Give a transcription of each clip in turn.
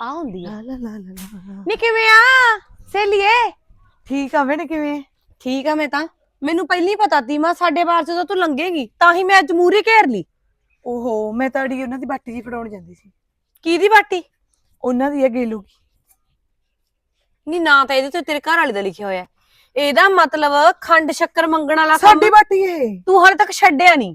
ਆ ਹੁੰਦੀ ਆ। ਲਾ ਲਾ ਲਾ ਲਾ ਲਾ। ਨੀ ਕਿਵੇਂ ਆ? ਸੇਲੀਏ ਠੀਕ ਆ ਵੇ ਕਿਵੇਂ? ਠੀਕ ਆ ਮੈਂ ਤਾਂ। ਮੈਨੂੰ ਪਹਿਲੀ ਪਤਾ ਤੀ ਮੈਂ ਸਾਡੇ ਬਾਰ ਚ ਤਾਂ ਤੂੰ ਲੰਘੇਗੀ ਤਾਂ ਹੀ ਮੈਂ ਅੱਜ ਮੂਰੀ ਘੇਰ ਲਈ। ਓਹੋ ਮੈਂ ਤਾਂ ਅੜੀ ਉਹਨਾਂ ਦੀ ਬਾਟੀ ਜੀ ਫੜਾਉਣ ਜਾਂਦੀ ਸੀ। ਕਿਹਦੀ ਬਾਟੀ? ਉਹਨਾਂ ਦੀ ਆ ਗੇਲੂ ਕੀ? ਨੀ ਨਾਂ ਤਾਂ ਇਹਦੇ ਤੇ ਤੇਰੇ ਘਰ ਵਾਲੇ ਦਾ ਲਿਖਿਆ ਹੋਇਆ ਹੈ। ਇਹਦਾ ਮਤਲਬ ਖੰਡ ਸ਼ੱਕਰ ਮੰਗਣ ਵਾਲਾ ਕੰਮ ਸਾਡੀ ਬਾਟੀ ਏ। ਤੂੰ ਹਾਲੇ ਤੱਕ ਛੱਡਿਆ ਨਹੀਂ।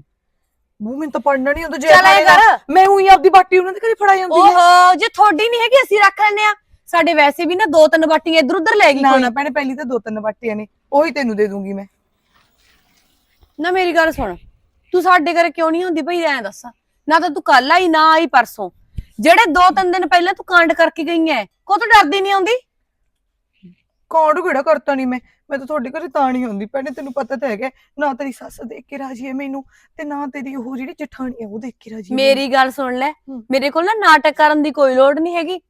ਮੂੰਹ ਮੈਨੂੰ ਤਾਂ ਪੜਨਾ ਨਹੀਂ ਹੁੰਦਾ ਜੇ ਚੱਲ ਐਂ ਕਰ। ਮੈਂ ਉਹੀ ਆਪਦੀ ਬਾਟੀ ਉਹਨਾਂ ਦੇ ਘਰੇ ਫੜਾ ਜਾਂਦੀ ਹੈ ਓਹੋ ਜੇ ਤੁਹਾਡੀ ਨਹੀਂ ਹੈਗੀ ਅਸੀਂ ਰੱਖ ਲੈਨੇ ਆ ਸਾਡੇ ਵੈਸੇ ਵੀ ਨਾ ਦੋ ਤਿੰਨ ਬਾਟੀਆਂ ਇੱਧਰ ਉੱਧਰ ਲੈ ਗਈ ਨਾ ਕੋਈ। ਨਾ ਭੈਣੇ ਪਹਿਲੀ ਤਾਂ ਦੋ ਤਿੰਨ ਬਾਟੀਆਂ ਨੇ। ਉਹੀ ਤੈਨੂੰ ਦੇ ਦੂੰਗੀ ਮੈਂ। ਨਾ ਮੇਰੀ ਗੱਲ ਸੁਣ। ਤੂੰ ਸਾਡੇ ਘਰੇ ਕਿਉਂ ਨਹੀਂ ਹੁੰਦੀ ਭਈ ਐਂ ਦੱਸ। ਨਾ ਤਾਂ ਤੂੰ ਕੱਲ ਆਈ ਨਾ ਆਈ ਪਰਸੋਂ। ਜਿਹੜੇ ਦੋ ਤਿੰਨ ਦਿਨ ਪਹਿਲਾਂ ਤੂੰ ਕਾਂਡ ਕਰਕੇ ਗਈ ਐ ਕੋ ਤੂੰ ਡਰਦੀ ਨਹੀਂ ਆਉਂਦੀ? ਕੌਣ ਕਿਹੜਾ ਕਰਤਾ ਨਹੀਂ ਮੈਂ? ਮੈਂ ਤਾਂ ਤੁਹਾਡੇ ਘਰੇ ਤਾਂ ਨਹੀਂ ਆਉਂਦੀ ਭੈਣੇ ਤੈਨੂੰ ਪਤਾ ਤਾਂ ਹੈਗਾ ਨਾ ਤੇਰੀ ਸੱਸ ਦੇਖ ਕੇ ਰਾਜੀ ਹੈ ਮੈਨੂੰ ਤੇ ਨਾ ਤੇਰੀ ਉਹ ਜਿਹੜੀ ਜਠਾਣੀ ਹੈ ਉਹ ਦੇਖ ਕੇ ਰਾਜੀ ਹੈ ਮੇਰੀ ਗੱਲ ਸੁਣ ਲੈ ਹੂੰ। ਮੇਰੇ ਕੋਲ ਨਾ ਨਾਟਕ ਕਰਨ ਦੀ ਕੋਈ ਲੋੜ ਨਹੀਂ ਹੈਗੀ।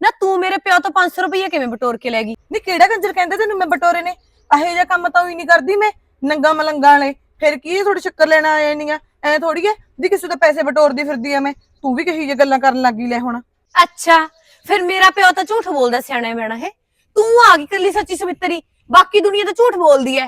ਨਾ ਤੂੰ ਮੇਰੇ ਪਿਓ ਤੋਂ 500 ਰੁਪਏ ਕਿਵੇਂ ਬਟੋਰ ਕੇ ਲੈ ਗਈ? ਨਹੀਂ ਕਿਹੜਾ ਕੰਜਰ ਕਹਿੰਦਾ ਤੈਨੂੰ ਮੈਂ ਬਟੋਰੇ ਨੇ? ਇਹੋ ਜਿਹਾ ਕੰਮ ਤਾਂ ਹੀ ਨਹੀਂ ਕਰਦੀ ਮੈਂ ਨੰਗਾ ਮਲੰਗਾ ਵਾਲੇ। ਫਿਰ ਕੀ ਹੈ ਥੋੜੀ ਚੱਕਰ ਲੈਣ ਆ? ਜਾਣੀਆਂ ਐ ਥੋੜੀ ਹੈ ਵੀ ਕਿਸੇ ਤੋਂ ਪੈਸੇ ਬਟੋਰਦੀ ਫਿਰਦੀ ਆ ਮੈਂ? ਤੂੰ ਵੀ ਕਹੀ ਜੇ ਗੱਲਾਂ ਕਰਨ ਲੱਗੀ ਲੈ ਹੁਣ। ਅੱਛਾ ਫਿਰ ਮੇਰਾ ਪਿਓ ਤਾਂ ਝੂਠ ਬੋਲਦਾ ਸਿਆਣਾ ਮੇਣਾ ਹੈ। ਤੂੰ ਆ ਗਈ ਕੱਲੀ ਸੱਚੀ ਸਵਿੱਤਰੀ। ਬਾਕੀ ਦੁਨੀਆ ਤਾਂ ਝੂਠ ਬੋਲਦੀ ਐ।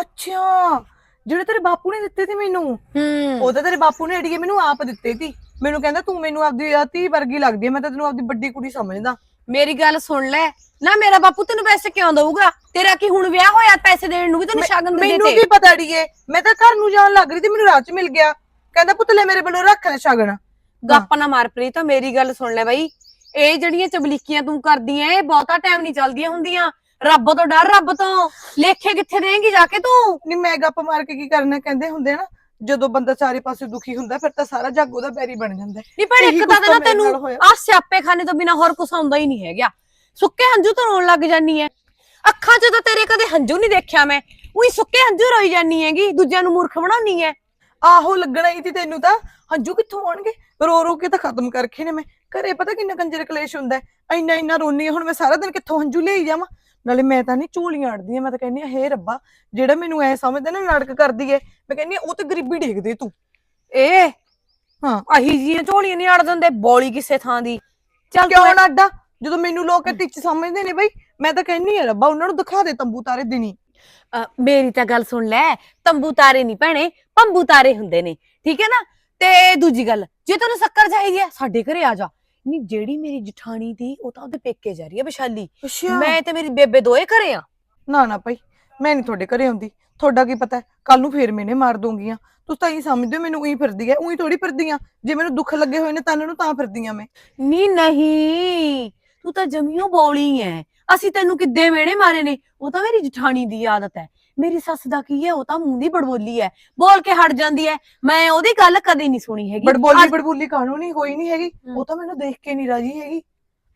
ਅੱਛਾ ਜਿਹੜੇ ਤੇਰੇ ਬਾਪੂ ਨੇ ਦਿੱਤੇ ਸੀ ਮੈਨੂੰ ਹੂੰ। ਉਹ ਤਾਂ ਤੇਰੇ ਬਾਪੂ ਨੇ ਅੜੀਏ ਮੈਨੂੰ ਆਪ ਦਿੱਤੇ ਸੀ। ਮੈਨੂੰ ਕਹਿੰਦਾ ਤੂੰ ਮੈਨੂੰ ਆਪਦੀ ਧੀ ਵਰਗੀ ਲੱਗਦੀ ਹੈ ਮੈਂ ਤਾਂ ਤੈਨੂੰ ਆਪਦੀ ਵੱਡੀ ਕੁੜੀ ਸਮਝਦਾ। ਮੇਰੀ ਗੱਲ ਸੁਣ ਲੈ। ਨਾ ਮੇਰਾ ਬਾਪੂ ਤੈਨੂੰ ਪੈਸੇ ਕਿਉਂ ਦਊਗਾ? ਤੇਰਾ ਕੀ ਹੁਣ ਵਿਆਹ ਹੋਇਆ ਪੈਸੇ ਦੇਣ ਨੂੰ ਵੀ ਤੈਨੂੰ ਸ਼ਗਨ ਦੇ ਮੈਨੂੰ ਦਿੱਤੇ ਕੀ ਪਤਾ ਅੜੀਏ ਮੈਂ ਤਾਂ ਘਰ ਨੂੰ ਜਾਣ ਲੱਗ ਰਹੀ ਤੇ ਮੈਨੂੰ ਰਾਹ ਚ ਮਿਲ ਗਿਆ। ਕਹਿੰਦਾ ਪੁੱਤ ਲੈ ਮੇਰੇ ਵੱਲੋਂ ਰੱਖ ਲੈ ਸ਼ਗਨ। ਗੱਪ ਨਾ ਮਾਰ ਪ੍ਰੀਤ ਮੇਰੀ ਗੱਲ ਸੁਣ ਲੈ ਬਾਈ। ਇਹ ਜਿਹੜੀਆਂ ਚਬਲੀਕੀਆਂ ਤੂੰ ਕਰਦੀ ਐ ਇਹ ਬਹੁਤਾ ਟਾਈਮ ਨਹੀਂ ਚੱਲਦੀਆਂ ਹੁੰਦੀਆਂ। ਰੱਬ ਤੋਂ ਡਰ ਰੱਬ ਤੋਂ। ਲੇਖੇ ਕਿੱਥੇ ਦੇਂਗੀ ਜਾ ਕੇ ਤੂੰ? ਨਹੀਂ ਮੈਂ ਗੱਪ ਮਾਰ ਕੇ ਕੀ ਕਰਨਾ? ਕਹਿੰਦੇ ਹੁੰਦੇ ਆ ਨਾ ਜਦੋਂ ਬੰਦਾ ਚਾਰੇ ਪਾਸੇ ਦੁਖੀ ਹੁੰਦਾ ਫਿਰ ਤਾਂ ਸਾਰਾ ਜੱਗ ਉਹਦਾ ਬੈਰੀ ਬਣ ਜਾਂਦਾ ਹੈ। ਨਹੀਂ ਭੈਣ ਇਹੀ ਇੱਕ ਤਾਂ ਨਾ ਮੇਰੇ ਨਾਲ ਤੈਨੂੰ ਹੋਇਆ। ਆ ਸਿਆਪੇ ਖਾਨੇ ਤੋਂ ਬਿਨਾ ਹੋਰ ਕੁਛ ਆਉਂਦਾ ਹੀ ਨਹੀਂ ਹੈਗਾ। ਸੁੱਕੇ ਹੰਝੂ ਤਾਂ ਰੋਣ ਲੱਗ ਜਾਨੀ ਐ। ਅੱਖਾਂ 'ਚ ਤਾਂ ਤੇਰੇ ਕਦੇ ਹੰਝੂ ਨਹੀਂ ਦੇਖਿਆ ਮੈਂ। ਉਹੀ ਸੁੱਕੇ ਹੰਝੂ ਰੋਈ ਜਾਨੀ ਹੈਗੀ ਦੂਜਿਆਂ ਨੂੰ ਮੂਰਖ ਬਣਾਉਣੀ ਐ। ਆਹੋ ਲੱਗਣਾ ਹੀ ਸੀ ਤੈਨੂੰ ਤਾਂ। ਹੰਝੂ ਕਿੱਥੋਂ ਆਉਣਗੇ? ਰੋ ਰੋ ਕੇ ਤਾਂ ਖਤਮ ਕਰਕੇ ਨੇ ਮੈਂ। ਘਰੇ ਪਤਾ ਕਿੰਨਾ ਕੰਜਰ ਕਲੇਸ਼ ਹੁੰਦਾ ਹੈ? ਇੰਨਾ ਇੰਨਾ ਰੋਨੀ ਆ, ਹੁਣ ਮੈਂ ਸਾਰਾ ਦਿਨ ਕਿੱਥੋਂ ਹੰਝੂ ਲਈ ਜਾਵਾਂ ਨਾਲੇ ਮੈਂ ਤਾਂ ਨਹੀਂ ਝੂਲੀਆਂ ਅੜਦੀ ਮੈਂ ਤਾਂ ਕਹਿੰਦੀ ਆ ਹੇ ਰੱਬਾ ਜਿਹੜਾ ਮੈਨੂੰ ਐ ਸਮਝਦਾ ਨਾ ਨਾਟਕ ਕਰਦੀ ਏ ਮੈਂ ਕਹਿੰਦੀ ਆ, ਉਹ ਤੇ ਗਰੀਬੀ ਦੇਖਦੇ ਤੂੰ। ਏ ਹਾਂ ਆਹੀ ਜੀਆਂ ਝੋਲੀਆਂ ਨਹੀਂ ਅੜ ਦਿੰਦੇ ਬੋਲੀ ਕਿਸੇ ਥਾਂ ਦੀ। ਚੱਲ ਕਿਉਂ ਨਾ ਅੱਡਾ ਜਦੋਂ ਮੈਨੂੰ ਲੋਕ ਟਿੱਚ ਸਮਝਦੇ ਨੇ ਬਈ ਮੈਂ ਤਾਂ ਕਹਿੰਨੀ ਆ ਰੱਬਾ ਉਹਨਾਂ ਨੂੰ ਦਿਖਾ ਦੇ ਤੰਬੂ ਤਾਰੇ ਦਿਨੀ। ਅ, ਮੇਰੀ ਤਾਂ ਗੱਲ ਸੁਣ ਲੈ ਤੰਬੂ ਤਾਰੇ ਨਹੀਂ ਭੈਣੇ ਪੰਬੂ ਤਾਰੇ ਹੁੰਦੇ ਨੇ ਠੀਕ ਹੈ ਨਾ? ਤੇ ਦੂਜੀ ਗੱਲ ਜੇ ਤੈਨੂੰ ਸ਼ੱਕਰ ਚਾਹੀਦੀ ਹੈ ਸਾਡੇ ਘਰੇ ਆ ਜਾ। ਨਹੀਂ ਜਿਹੜੀ ਮੇਰੀ ਜਠਾਣੀ ਦੀ ਉਹ ਤਾਂ ਉਹਦੇ ਪੇਕੇ ਜਾ ਰਹੀ ਹੈ ਵਿਸ਼ਾਲੀ। ਅੱਛਾ। ਮੈਂ ਤੇ ਮੇਰੀ ਬੇਬੇ ਦੋਏ ਘਰੇ ਆ। ਨਾ ਨਾ ਭਾਈ ਮੈਂ ਨਹੀਂ ਤੁਹਾਡੇ ਘਰੇ ਆਉਂਦੀ। ਤੁਹਾਡਾ ਕੀ ਪਤਾ ਕੱਲ ਨੂੰ ਫੇਰ ਮੈਨੇ ਮਾਰ ਦੂੰਗੀਆਂ ਤੁਸੀਂ ਤਾਂ ਹੀ ਸਮਝਦੇ ਹੋ ਮੈਨੂੰ ਉਹੀ ਫਿਰਦੀ ਐ ਉਹੀ ਥੋੜੀ ਫਿਰਦੀ ਆ। ਜੇ ਮੈਨੂੰ ਦੁੱਖ ਲੱਗੇ ਹੋਏ ਨੇ ਤਾਂ ਨੂੰ ਤਾਂ ਫਿਰਦੀ ਆ ਮੈਂ। ਨੀ ਨਹੀਂ। ਤੂੰ ਤਾਂ ਜਮੀਓ ਬੋਲੀ ਐ। ਅਸੀਂ ਤੈਨੂੰ ਕਿੱਦੇ ਵੇਣੇ ਮਾਰੇ ਨੇ? ਉਹ ਤਾਂ ਮੇਰੀ ਜਠਾਣੀ ਦੀ ਆਦਤ ਹੈ ਮੇਰੀ ਸੱਸ ਦਾ ਕੀ ਹੈ ਉਹ ਤਾਂ ਮੂੰਹ ਦੀ ਬੜਬੋਲੀ ਹੈ ਬੋਲ ਕੇ ਹਟ ਜਾਂਦੀ ਹੈ ਮੈਂ ਉਹਦੀ ਗੱਲ ਕਦੇ ਨਹੀਂ ਸੁਣੀ ਹੈਗੀ। ਬੜਬੋਲੀ ਅੱਜ- ਬੜਬੋਲੀ ਕਾਹਨੂੰ ਨਹੀਂ ਹੋਈ ਨਹੀਂ ਹੈਗੀ। ਹਮ। ਉਹ ਤਾਂ ਮੈਨੂੰ ਦੇਖ ਕੇ ਨਹੀਂ ਰਾਜੀ ਹੈਗੀ।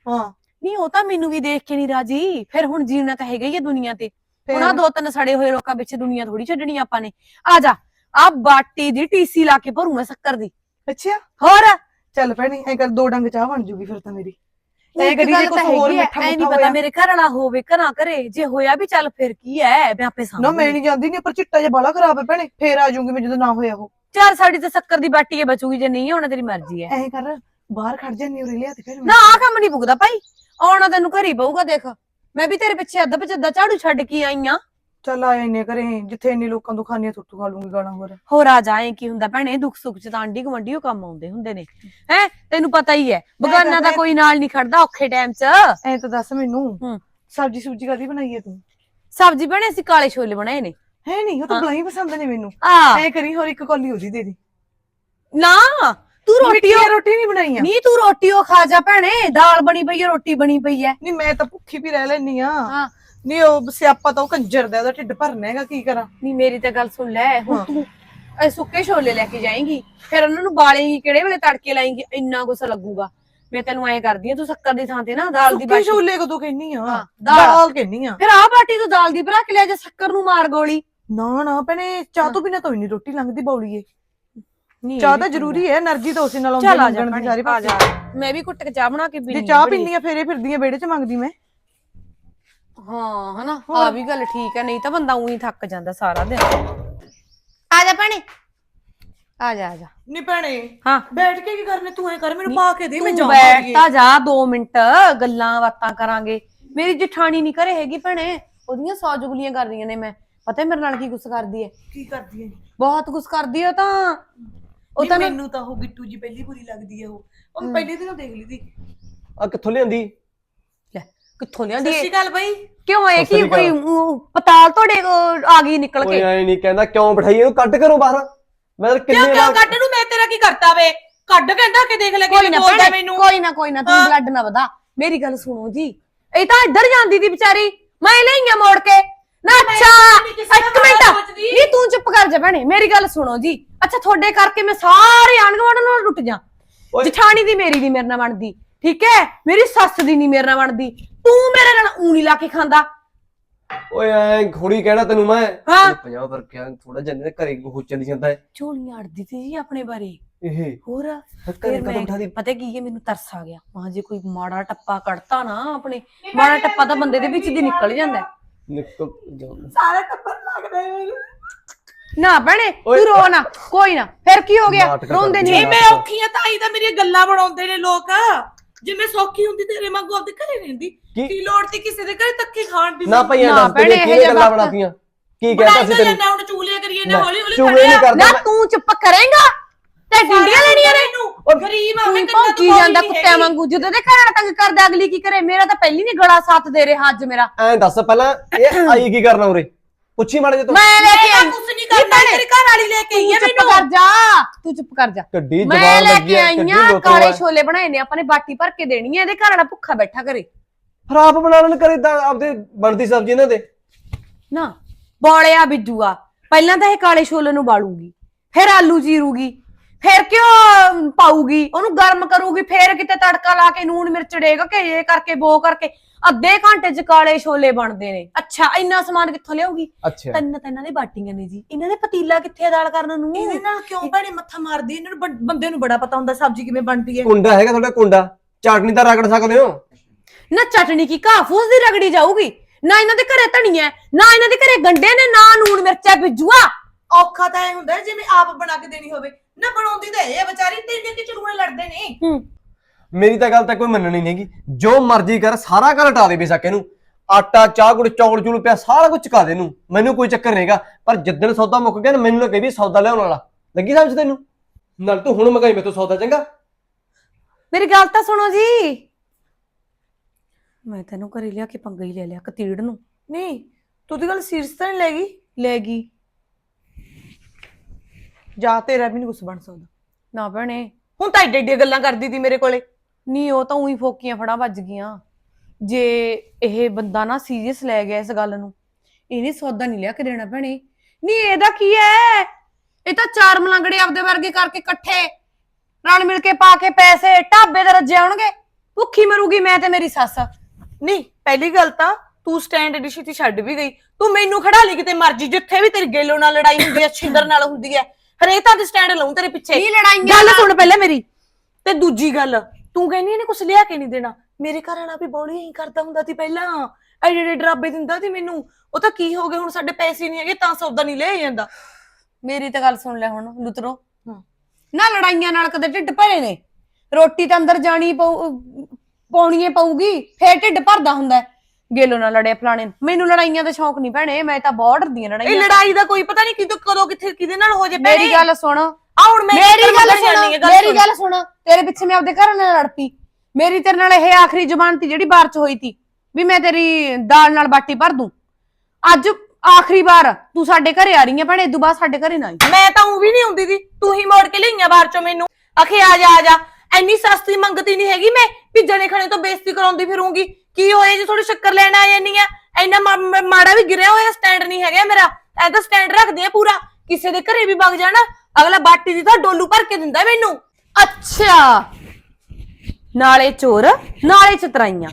ਹਾਂ। ਨਹੀਂ ਉਹ ਤਾਂ ਮੈਨੂੰ ਵੀ ਦੇਖ ਕੇ ਨਹੀਂ ਰਾਜੀ। ਫਿਰ ਹੁਣ ਜੀਵਨਾ ਤਾਂ ਹੈਗਾ ਹੀ ਹੈ ਦੁਨੀਆ ਤੇ। ਫੇਰ ਆਹ ਦੋ ਤਿੰਨ ਸੜੇ ਹੋਏ ਲੋਕਾਂ ਵਿੱਚ ਦੁਨੀਆ ਥੋੜੀ ਛੱਡਣੀ ਆਪਾਂ ਨੇ। ਆ ਜਾ। ਆ ਬਾਟੀ ਦੀ ਟੀਸੀ ਲਾ ਕੇ ਭਰੂ ਮੈਂ ਸ਼ੱਕਰ ਦੀ। ਅੱਛਾ। ਹੋਰ? ਚੱਲ ਭੈਣੇ ਐ ਕਰ ਦੋ ਡੰਗ ਚਾਹ ਬਣ ਜੂਗੀ ਫਿਰ ਤਾਂ ਮੇਰੀ। ਗੱਲ ਜੇ ਤਾਂ ਕੁਝ ਹੋਰ ਮਿੱਠਾ ਐ ਨਹੀਂ ਮੁੱਠਾ ਪਤਾ ਮੇਰੇ ਘਰ ਵਾਲਾ ਹੋਵੇ ਘਰਾਂ ਘਰੇ ਜੇ ਹੋਇਆ ਵੀ ਚੱਲ ਫਿਰ ਕੀ ਐ? ਮੈਂ ਆਪੇ ਸਾਂਭ ਨਾ ਮੈਂ ਨਹੀਂ ਜਾਂਦੀ ਨਹੀਂ ਪਰ ਚਿੱਟਾ ਜਿਹਾ ਬਾਲਾ ਖਰਾਬ ਹੈ ਭੈਣੇ। ਫੇਰ ਆ ਜਾਊਂਗੀ ਮੈਂ ਜਦੋਂ ਨਾ ਹੋਇਆ ਉਹ। ਚਾਰ ਸਾਡੀ ਤੇ ਸ਼ੱਕਰ ਦੀ ਬਾਟੀ ਐ ਬਚੂਗੀ ਜੇ ਨਹੀਂ ਹੋਣਾ ਤੇਰੀ ਮਰਜ਼ੀ ਐ। ਐ ਕਰ ਬਾਹਰ ਖੜ ਜਾਂਦੀ ਉਰੇ ਲਿਆ ਤੇ ਫਿਰ ਨਾ ਆ ਕੰਮ ਨਹੀਂ ਪੁੱਗਦਾ ਭਾਈ। ਆਉਣਾ ਤੈਨੂੰ ਘਰੀ ਪਊਗਾ ਦੇਖ। ਮੈਂ ਵੀ ਤੇਰੇ ਪਿੱਛੇ ਅੱਧ ਪਚੱਦਾ ਝਾੜੂ ਛੱਡ ਕੇ ਆਈ ਆਂ। ਚੱਲ ਆ ਇੰਨੇ ਕਰੇ ਜਿੱਥੇ ਇੰਨੇ ਲੋਕਾਂ ਤੋਂ ਖਾਣੀਆਂ ਥੁੱਤੂ ਖਾ ਲੂੰਗੀ ਗਾਲਾਂ ਹੋਰ। ਹੋਰ ਆ ਜਾਏ ਕੀ ਹੁੰਦਾ ਭੈਣੇ ਦੁੱਖ ਸੁੱਖ ਚ ਤਾਂ ਆਂਢੀ ਗੁਆਂਢੀ ਉਹ ਕੰਮ ਆਉਂਦੇ ਹੁੰਦੇ ਨੇ। ਹੈ ਤੈਨੂੰ ਪਤਾ ਹੀ ਹੈ ਬਗਾਨਾ ਦਾ ਕੋਈ ਨਾਲ ਨਹੀਂ ਖੜਦਾ ਔਖੇ ਟਾਈਮ 'ਚ। ਐ ਤਾਂ ਦੱਸ ਮੈਨੂੰ ਹੂੰ। ਸਬਜੀ ਸੂਜੀ ਕਾਦੀ ਬਣਾਈ ਹੈ ਤੂੰ? ਸਬਜ਼ੀ ਬਣੇ ਅਸੀਂ ਕਾਲੇ ਛੋਲੇ ਬਣਾਏ ਨੇ। ਹੈ ਨਹੀਂ ਉਹ ਤਾਂ। ਬਲਾਈ ਪਸੰਦ ਨੇ ਮੈਨੂੰ। ਆ ਐ ਕਰੀ ਹੋਰ ਇੱਕ ਕੌਲੀ ਉਹਦੀ ਦੇ ਦੀ। ਨਾ ਤੂੰ ਰੋਟੀ ਰੋਟੀ ਨਹੀਂ ਬਣਾਈਆਂ ਨਹੀਂ ਤੂੰ ਰੋਟੀ ਉਹ ਖਾ ਜਾ ਭੈਣੇ ਦਾਲ ਬਣੀ ਪਈ ਹੈ ਰੋਟੀ ਬਣੀ ਪਈ ਹੈ ਨਹੀਂ ਮੈਂ ਤਾਂ ਭੁੱਖੀ ਵੀ ਰਹਿ ਲੈਣੀ ਆ। ਹਾਂ। ਨਹੀਂ ਉਹ ਸਿਆਪਾ ਤਾਂ ਉਹ ਕੰਜਰ ਦਾ ਉਹਦਾ ਢਿੱਡ ਭਰਨਾ ਹੈਗਾ ਕੀ ਕਰਾਂ? ਨਹੀਂ ਮੇਰੀ ਤਾਂ ਗੱਲ ਸੁਣ ਲੈ ਹੁਣ ਤੂੰ ਇਹ ਸੁੱਕੇ ਛੋਲੇ ਲੈ ਕੇ ਜਾਏਂਗੀ ਫਿਰ ਉਹਨਾਂ ਨੂੰ ਬਾਲੇਂਗੀ ਕਿਹੜੇ ਵੇਲੇ ਤੜਕੇ ਲਾਏਂਗੀ ਇੰਨਾ ਗੁੱਸਾ ਲੱਗੂਗਾ। ਮੈਂ ਤੈਨੂੰ ਐਂ ਕਰਦੀ ਆ ਤੂੰ ਸ਼ੱਕਰ ਦੀ ਥਾਂ ਤੇ ਨਾ ਦਾਲ ਦੀ ਬਾਟੀ ਛੋਲੇ ਕਦੋਂ ਕਹਿਨੀ ਆ? ਦਾਲ। ਦਾਲ। ਕਹਿਨੀ ਆ। ਫਿਰ ਆਹ ਬਾਟੀ ਤੂੰ ਦਾਲ ਦੀ ਭਰਾ ਕੇ ਲੈ ਜਾ ਸ਼ੱਕਰ ਨੂੰ ਮਾਰ ਗੋਲੀ। ਨਾ ਨਾ ਭੈਣੇ ਚਾਹ ਤੋਂ ਬਿਨਾ ਤਾਂ ਨਹੀਂ ਰੋਟੀ ਲੰਘਦੀ ਬੌਲੀਏ। ਚਾਹ ਤਾਂ ਜ਼ਰੂਰੀ ਹੈ એનર્ਜੀ ਤਾਂ ਉਸੇ ਨਾਲ ਆਉਂਦੀ ਚੱਲ ਮੈਂ ਵੀ ਕੁੱਟ ਕੇ ਚਾਹ ਬਣਾ ਕੇ ਪੀਣੀ ਚਾਹ ਪੀਂਦੀ ਆ ਫੇਰੇ ਫਿਰਦੀਆਂ ਆ ਵਿਹੜੇ 'ਚ ਮੰਗਦੀ ਮੈਂ। ਹਾਂ ਹਨਾ। ਆ ਵੀ ਗੱਲ ਠੀਕ ਹੈ ਨਹੀਂ ਤਾਂ ਬੰਦਾ ਉਹੀ ਥੱਕ ਜਾਂਦਾ ਸਾਰਾ ਦਿਨ। ਆ ਜਾ ਭੈਣੇ। ਆ ਜਾ ਆ ਜਾ। ਨੀ ਭੈਣੇ ਹਾਂ। ਬੈਠ ਕੇ ਕੀ ਕਰਨੇ? ਤੂੰ ਐ ਕਰ ਮੈਨੂੰ ਪਾ ਕੇ ਦੇ ਮੈਂ ਤੂੰ ਜਾਵਾਂ ਬੈਠ ਤਾਂ ਜਾ 2 ਮਿੰਟ ਗੱਲਾਂ ਬਾਤਾਂ ਕਰਾਂਗੇ। ਮੇਰੀ ਜਠਾਣੀ ਨਹੀਂ ਘਰੇ ਹੈਗੀ ਭੈਣੇ। ਉਹਦੀਆਂ ਸੌ ਜੁਗਲੀਆਂ ਕਰਦੀਆਂ ਨੇ ਮੈਂ। ਪਤਾ ਮੇਰੇ ਨਾਲ ਕੀ ਗੁੱਸਾ ਕਰਦੀ ਹੈ ਕੀ ਕਰਦੀ ਐ? ਬਹੁਤ ਗੁੱਸਾ ਕਰਦੀ ਹੈ ਉਹ ਤਾਂ। ਉਹ ਤਾਂ ਨਾ- ਮੈਨੂੰ ਤਾਂ ਉਹ ਗਿੱਟੂ ਜੀ ਪਹਿਲੀ ਬੁਰੀ ਲੱਗਦੀ ਐ ਉਹ। ਉਹ ਪਹਿਲੇ ਦਿਨੋਂ ਦੇਖ ਲਈ ਸੀ। ਆ ਕਿੱਥੋਂ ਲਿਆਂਦੀ? ਕਿੱਥੋਂ ਸਤਿ ਲਿਆਂਦੀ ਸ਼੍ਰੀ ਅਕਾਲ ਬਾਈ। ਕਿਉਂ ਇਹ ਸਤਿ ਕੀ ਸ੍ਰੀ ਕੋਈ ਅਕਾਲ। ਊਂ ਪਤਾਲ ਤੁਹਾਡੇ ਕੋਲ ਆ ਗਈ ਨਿਕਲ ਕੇ? ਐ ਨਹੀਂ ਕਹਿੰਦਾ ਕਿਉਂ ਬਿਠਾਈ ਇਹਨੂੰ? ਕੱਢ ਕਰੋ ਬਾਹਰ। ਮੈਂ ਤਾਂ ਕਿਉਂ ਕਿੰਨੇ ਕਿਉਂ ਕੱਢ ਨੂੰ ਮੈਂ ਤੇਰਾ ਕੀ ਕਰਤਾ ਵੇ? ਕੱਢ ਕਹਿੰਦਾ ਕਿ ਦੇਖ ਲੈ ਕੋਈ ਕਿਵੇਂ ਨਾ ਬੋਲਦਾ ਭੈਣੇ, ਮੈਨੂੰ। ਕੋਈ ਨਾ ਕੋਈ ਨਾ ਤੂੰ ਹਾਂ। ਬਲੱਡ ਨਾ ਵਧਾ। ਮੇਰੀ ਗੱਲ ਸੁਣੋ ਜੀ। ਇਹ ਤਾਂ ਇੱਧਰ ਜਾਂਦੀ ਦੀ ਵਿਚਾਰੀ। ਮੈਂ ਲਈਆਂ ਮੋੜ ਕੇ। ਨਾ ਅੱਛਾ ਨਹੀਂ ਕਿਸੇ ਦਾ ਇੱਕ ਮਾੜਾ ਮਿੰਟ ਸੋਚਦੀ। ਨਹੀਂ ਤੂੰ ਚੁੱਪ ਕਰ ਜਾ ਭੈਣੇ। ਮੇਰੀ ਗੱਲ ਸੁਣੋ ਜੀ। ਅੱਛਾ ਤੁਹਾਡੇ ਕਰਕੇ ਮੈਂ ਸਾਰੇ ਆਂਢ ਗੁਆਂਢ ਨਾਲ ਟੁੱਟ ਜਾ। ਓਏ। ਜਠਾਣੀ ਦੀ ਮੇਰੀ ਦੀ ਮੇਰੇ ਨਾਲ ਬਣਦੀ। ਠੀਕ ਹੈ? ਮੇਰੀ ਸੱਸ ਦੀ ਨਹੀਂ ਮੇਰੇ ਨਾਲ ਬਣਦੀ। ਤੂੰ ਮੇਰੇ ਨਾਲ ਊਣੀ ਲਾ ਕੇ ਖਾਂਦਾ। ਓਏ ਐ ਖੋੜੀ ਕਹਿਣਾ ਤੈਨੂੰ ਮੈਂ। ਹਾਂ। 50 ਪਰ ਕਿਆ ਥੋੜਾ ਜੰਨੇ ਘਰੇ ਹੋ ਚੱਲੀ ਜਾਂਦਾ ਹੈ ਝੋਲੀਆਂ ਅੜਦੀ ਸੀ ਜੀ ਆਪਣੇ ਬਾਰੇ। ਇਹ ਹੋਰ ਘਰੇ ਫਿਰ ਮੈਂ ਦੀ? ਪਤਾ ਕੀ ਹੈ ਮੈਨੂੰ ਤਰਸ ਆ ਗਿਆ। ਮਾਂ ਜੇ ਕੋਈ ਮਾੜਾ ਟੱਪਾ ਕੱਢਤਾ ਨਾ ਆਪਣੇ ਮਾੜਾ ਟੱਪਾ ਤਾਂ ਬੰਦੇ ਦੇ ਵਿੱਚ ਦੀ ਨਿਕਲ ਜਾਂਦਾ। ਹੈ। ਨਿਕਲ ਜਾਂਦਾ ਸਾਰੇ ਟੱਬਰ ਲੱਗਦੇ ਨਾ। ਭੈਣੇ ਓਏ। ਤੂੰ ਰੋ ਨਾ ਕੋਈ ਨਾ। ਫਿਰ ਕੀ ਹੋ ਗਿਆ? ਨਾਟਕ ਰੋਂਦੇ ਕਰਦੀ ਨਹੀਂ। ਜੇ। ਮੈਂ ਔਖੀ ਆ ਤਾਂ ਹੀ ਤਾਂ ਮੇਰੀਆਂ ਗੱਲਾਂ ਬਣਾਉਂਦੇ ਨੇ ਲੋਕ। ਜੇ ਮੈਂ ਸੌਖੀ ਹੁੰਦੀ ਤੇਰੇ ਵਾਂਗੂ ਆਪਦੇ ਘਰੇ ਰਹਿੰਦੀ। ਕੀ? ਕੀ ਲੋੜ ਸੀ ਕਿਸੇ ਦੇ ਘਰੇ ਧੱਕੇ ਖਾਣ ਦੀ? ਨਾ ਭਈਆ ਨਾ ਦੱਸ ਤੇ ਭੈਣੇ, ਇਹ ਕਿਹਨੇ ਜਿਹਾ ਗੱਲਾਂ ਵਕਤ- ਬਣਾਤੀਆਂ? ਕੀ ਕਹਿਤਾ ਸੀ ਤੈਨੂੰ? ਨਾ ਹੁਣ ਚੂਲੀਆਂ ਕਰੀਏ ਨਾ ਨਾ, ਹੌਲੀ ਹੌਲੀ ਚੁਗਲੀ ਨਹੀਂ ਕਰਦਾ ਨਾ ਤੂੰ ਚੁੱਪ ਕਰੇਂਗਾ। ਤੇ ਡਿੰਡੀਆਂ ਲੈਣੀਆਂ ਨੇ ਮੈਨੂੰ ਗਰੀਬ ਆ ਮੈਂ ਤੂੰ ਭੌਂਕੀ ਜਾਂਦਾ ਕੁੱਤਿਆਂ ਵਾਂਗੂ ਜਦੋਂ ਦੇ ਘਰਾਂ ਤੰਗ ਕਰਦਾ ਅਗਲੀ ਕੀ ਕਰੇ? ਮੇਰਾ ਤਾਂ ਪਹਿਲੀ ਨਹੀਂ ਗਲਾ ਸਾਥ ਦੇ ਰਿਹਾ ਅੱਜ ਮੇਰਾ। ਐਂ ਦੱਸ ਪਹਿਲਾਂ ਇਹ ਆਈ ਕੀ ਕਰਨਾ ਉਰੇ? ਪੁੱਛੀ ਮਾੜੇ ਜੇ ਤੂੰ। ਮੈਂ ਲੈ ਕੇ ਆਈ। ਕੁਛ ਨਹੀਂ ਕਰਨਾ ਤੇਰੀ ਘਰ ਵਾਲੀ ਲੈ ਕੇ ਆਈ ਤੂੰ ਚੁੱਪ ਮੈਨੂੰ। ਕਰ ਜਾ ਤੂੰ ਚੁੱਪ ਕਰ ਜਾ। ਕੱਡੀ ਮੈਂ ਜਵਾਨ ਲੈ ਲੱਗੀ ਕੇ ਐ ਆਈ ਕੱਡੀ ਆਂ ਲੋਕਾਂ ਕਾਲੇ ਛੋਲੇ ਬਣਾਏ ਨੇ ਆਪਾਂ ਨੇ ਬਾਟੀ ਭਰ ਕੇ ਦੇਣੀ ਹੈ ਇਹਦੇ ਘਰ ਵਾਲਾ ਭੁੱਖਾ ਬੈਠਾ ਕਰੇ ਫਿਰ ਆਪ ਬਣਾ ਲੈਣ ਕਰੇ ਤਾਂ ਆਪਦੇ ਬਣਦੀ ਸਬਜ਼ੀ ਇਹਨਾਂ ਦੇ। ਨਾ ਬੋਲਿਆ ਬਿੱਜੂਆ। ਪਹਿਲਾਂ ਤਾਂ ਇਹ ਕਾਲੇ ਛੋਲੇ ਨੂੰ ਬਾਲੂਗੀ ਫਿਰ ਆਲੂ ਚੀਰੂਗੀ ਫਿਰ ਕਿਉਂ ਪਾਊਗੀ? ਉਹਨੂੰ ਗਰਮ ਕਰੂਗੀ ਫਿਰ ਕਿਤੇ ਤੜਕਾ ਲਾ ਕੇ ਨੂਣ ਮਿਰਚ ਡੇਗ ਕੇ ਇਹ ਕਰਕੇ ਬੋ ਕਰਕੇ। ਅੱਧੇ ਘੰਟੇ ਚ ਕਾਲੇ ਛੋਲੇ ਬਣਦੇ ਨੇ। ਅੱਛਾ ਇੰਨਾ ਸਮਾਨ ਕਿੱਥੋਂ ਲਿਆਉਗੀ ਅੱਛਾ। ਤਿੰਨ ਤਿੰਨਾਂ ਦੇ ਬਾਟੀਆਂ ਨੇ ਜੀ। ਇਹਨਾਂ ਦੇ ਪਤੀਲਾ ਕਿੱਥੇ ਆ ਦਾਲ ਕਰਨ ਨੂੰ? ਇਹਦੇ ਨਾਲ ਕਿਉਂ ਭੈਣੇ ਮੱਥਾ ਮਾਰਦੀ ਇਹਨਾਂ ਨੂੰ ਬੰ- ਬੰਦੇ ਨੂੰ ਬੜਾ ਪਤਾ ਹੁੰਦਾ ਸਬਜ਼ੀ ਕਿਵੇਂ ਬਣਦੀ ਹੈ ਕੁੰਡਾ ਹੈਗਾ ਤੁਹਾਡਾ ਕੁੰਡਾ। ਚਾਟਨੀ ਤਾਂ ਰਗੜ ਸਕਦੇ ਹੋ? ਨਾ ਚਟਣੀ ਕੀ ਘਾਫੂਸ ਦੀ ਰਗੜੀ ਜਾਊਗੀ? ਨਾ ਇਹਨਾਂ ਦੇ ਘਰੇ ਧਨੀਆ ਹੈ, ਨਾ ਇਹਨਾਂ ਦੇ ਘਰੇ ਗੰਡੇ ਨੇ ਨਾ ਨੂਣ ਮਿਰਚਾ ਬਿੱਜੂਆ। ਔਖਾ ਤਾਂ ਇਹ ਹੁੰਦਾ ਹੈ ਜਿਵੇਂ ਆਪ ਬਣਾ ਕੇ ਦੇਣੀ ਹੋਵੇ। ਨਾ ਬਣਾਉਂਦੀ ਤਾਂ ਇਹ ਵਿਚਾਰੀ ਤਿੰਨੇ ਕਿ ਚੜੂਏ ਲੜਦੇ ਨੇ। ਹੂੰ। ਮੇਰੀ ਤਾਂ ਗੱਲ ਤਾਂ ਕੋਈ ਮੰਨਣੀ ਨਹੀਂ ਹੈਗੀ। ਜੋ ਮਰਜ਼ੀ ਕਰ ਸਾਰਾ ਘਰ ਹਟਾ ਦੇ ਬੇਸ਼ੱਕ ਇਹਨੂੰ। ਆਟਾ ਚਾਹ ਗੁੜ ਚੌਲ ਚੂਲ ਪਿਆ ਸਾਰਾ ਕੁਝ ਚੁਕਾ ਦੇ ਇਹਨੂੰ। ਮੈਨੂੰ ਕੋਈ ਚੱਕਰ ਨਹੀਂਗਾ ਪਰ ਜਿੱਦਣ ਸੌਦਾ ਮੁੱਕ ਗਿਆ ਨਾ ਮੈਨੂੰ ਨਾ ਕਹੀ ਵੀ ਸੌਦਾ ਲਿਆਉਣ ਵਾਲਾ। ਲੱਗੀ ਸਮਝ ਤੈਨੂੰ? ਨਾਲ ਤੂੰ ਹੁਣ ਮਗਾਈ ਮੇਤੋਂ ਸੌਦਾ ਚੰਗਾ? ਮੇਰੀ ਗੱਲ ਤਾਂ ਸੁਣੋ ਜੀ। ਮੈਂ ਤੈਨੂੰ ਘਰੇ ਲਿਆ ਕੇ ਪੰਗਾ ਹੀ ਲੈ ਲਿਆ ਕਤੀੜ ਨੂੰ। ਨਹੀਂ ਤੂੰ ਦੀ ਗੱਲ ਸੀਰੀਅਸ ਤਾਂ ਨਹੀਂ ਲੈਗੀ ਲੈ ਗਈ। ਜਾ ਤੇਰਾ ਵੀ ਨਹੀਂ ਕੁਝ ਬਣ ਸਕਦਾ। ਨਾ ਭੈਣੇ ਹੁਣ ਤਾਂ ਏਡੇ ਏਡੇ ਗੱਲਾਂ ਕਰਦੀ ਤੀ ਮੇਰੇ ਕੋਲੇ। ਨਹੀਂ ਉਹ ਤਾਂ ਉਹੀ ਫੋਕੀਆਂ ਫੜਾ ਵੱਜ ਗਈਆਂ। ਜੇ ਇਹ ਬੰਦਾ ਨਾ ਸੀਰੀਅਸ ਲੈ ਗਿਆ ਇਸ ਗੱਲ ਨੂੰ ਇਹਨੇ ਸੌਦਾ ਨਹੀਂ ਲਿਆ ਕੇ ਦੇਣਾ ਭੈਣੇ। ਨਹੀਂ ਇਹਦਾ ਕੀ ਹੈ ਇਹ ਤਾਂ ਚਾਰ ਮਲੰਗੜੇ ਆਪਦੇ ਵਰਗੇ ਕਰਕੇ ਇਕੱਠੇ ਰਲ ਮਿਲ ਕੇ ਪਾ ਕੇ ਪੈਸੇ ਢਾਬੇ ਦੇ ਰੱਜੇ ਆਉਣਗੇ। ਭੁੱਖੀ ਮਰੂਗੀ ਮੈਂ ਤੇ ਮੇਰੀ ਸੱਸ। ਨਹੀਂ ਪਹਿਲੀ ਗੱਲ ਤਾਂ ਤੂੰ ਸਟੈਂਡ ਐਡੀ ਤੇ ਛੱਡ ਵੀ ਗਈ। ਤੂੰ ਮੈਨੂੰ ਖੜਾ ਲਈ ਕਿਤੇ ਮਰਜ਼ੀ ਜਿੱਥੇ ਵੀ ਤੇਰੀ ਗੇਲੋ ਨਾਲ ਲੜਾਈ ਹੁੰਦੀ ਹੈ ਛਿੰਦਰ ਨਾਲ ਹੁੰਦੀ ਹੈ ਹਰੇਕ ਤਾਂ ਤੇ ਸਟੈਂਡ ਲਾਉਂ ਤੇਰੇ ਪਿੱਛੇ। ਨਹੀਂ ਲੜਾਈਆਂ ਗੱਲ ਸੁਣ ਪਹਿਲਾਂ ਮੇਰੀ। ਤੇ ਦੂਜੀ ਗੱਲ ਤੂੰ ਕਹਿੰਦੀ ਇਹਨੇ ਕੁਝ ਲਿਆ ਕੇ ਨਹੀਂ ਦੇਣਾ। ਮੇਰੇ ਘਰ ਵਾਲਾ ਵੀ ਬੋਲੀ ਹੀ ਕਰਦਾ ਹੁੰਦਾ ਸੀ ਪਹਿਲਾਂ। ਐਡੇ ਐਡੇ ਡਰਾਬੇ ਦਿੰਦਾ ਸੀ ਮੈਨੂੰ ਉਹ ਤਾਂ ਕੀ ਹੋ ਗਿਆ ਹੁਣ ਸਾਡੇ ਪੈਸੇ ਨਹੀਂ ਹੈਗੇ ਤਾਂ ਸੌਦਾ ਨਹੀਂ ਲਿਆ ਜਾਂਦਾ। ਮੇਰੀ ਤਾਂ ਗੱਲ ਸੁਣ ਲੈ ਹੁਣ ਲੁਤਰੋ। ਹਾਂ। ਨਾ ਲੜਾਈਆਂ ਨਾਲ ਕਦੇ ਢਿੱਡ ਭਰੇ ਨੇ। ਰੋਟੀ ਤਾਂ ਅੰਦਰ ਜਾਣੀ ਪਊ ਪਾਉਣੀਏ ਪਊਗੀ ਫੇਰ ਢਿੱਡ ਭਰਦਾ ਹੁੰਦਾ। ਗੇਲੋ ਨਾਲ ਲੜਿਆ ਫਲਾਣੇ। ਮੈਨੂੰ ਲੜਾਈਆਂ ਦਾ ਸ਼ੌਕ ਨਹੀਂ ਭੈਣੇ ਮੈਂ ਤਾਂ ਬਹੁਤ ਡਰਦੀ ਇਹ ਲੜਾਈਆਂ ਲੜਾਈ ਦਾ ਕੋਈ ਪਤਾ ਨਹੀਂ ਕਿਦੋਂ ਕਦੋਂ ਕਿੱਥੇ ਕਿਹਦੇ ਨਾਲ ਹੋ ਜੇ ਮੇਰੀ ਗੱਲ ਸੁਣ। ਆ ਹੁਣ ਮੈਂ ਮੇਰੀ ਗੱਲ ਸੁਣ ਮੇਰੀ ਗੱਲ ਸੁਣ ਤੇਰੇ ਪਿੱਛੇ ਮੈਂ ਆਪਦੇ ਘਰ ਨਾਲ ਲੜ ਪਈ। ਮੇਰੀ ਤੇਰੇ ਨਾਲ ਇਹ ਆਖਰੀ ਜ਼ੁਬਾਨ ਤੀ ਜਿਹੜੀ ਬਾਰ ਚ ਹੋਈ ਤੀ ਵੀ ਮੈਂ ਤੇਰੀ ਦਾਲ ਨਾਲ ਬਾਟੀ ਭਰ ਦੂੰ। ਅੱਜ ਆਖਰੀ ਵਾਰ ਤੂੰ ਸਾਡੇ ਘਰੇ ਆ ਰਹੀ ਹੈ ਭੈਣੇ ਇਦੋਂ ਬਾਅਦ ਸਾਡੇ ਘਰੇ ਨਾ ਆਈ। ਮੈਂ ਤਾਂ ਉਹ ਵੀ ਨਹੀਂ ਆਉਂਦੀ ਦੀ ਤੂੰ ਹੀ ਮੋੜ ਕੇ ਲਈਆਂ ਬਾਹਰ ਚੋਂ ਮੈਨੂੰ। ਆਖੇ ਆ ਜਾ ਆ ਜਾ। ਐਨੀ ਸਸਤੀ ਮੰਗਤੀ ਨਹੀਂ ਹੈਗੀ ਮੈਂ ਵੀ ਜਣੇ ਖਣੇ ਤੋਂ ਬੇਇੱਜ਼ਤੀ ਕਰਾਉਂਦੀ ਫਿਰੂੰਗੀ। ਕੀ ਹੋਇਆ ਜੇ ਥੋੜੀ ਸ਼ੱਕਰ ਲੈਣ ਆ? ਜਾਨੀ ਆ ਐਨਾ ਮਾੜਾ ਵੀ ਗਿਰਿਆ ਹੋਇਆ ਸਟੈਂਡ ਨਹੀਂ ਹੈਗਾ ਮੇਰਾ। ਐ ਤਾਂ ਸਟੈਂਡ ਰੱਖਦੀ ਆ ਪੂਰਾ। ਕਿਸੇ ਦੇ ਘਰੇ ਵੀ ਵਗ ਜਾਣਾ ਅਗਲਾ ਬਾਟੀ ਦੀ ਤਾਂ ਡੋਲੂ ਭਰ ਕੇ ਦਿੰਦਾ ਮੈਨੂੰ। ਅੱਛਾ। ਨਾਲੇ ਚੋਰ ਨਾਲੇ ਚਤਰਾਈਆਂ।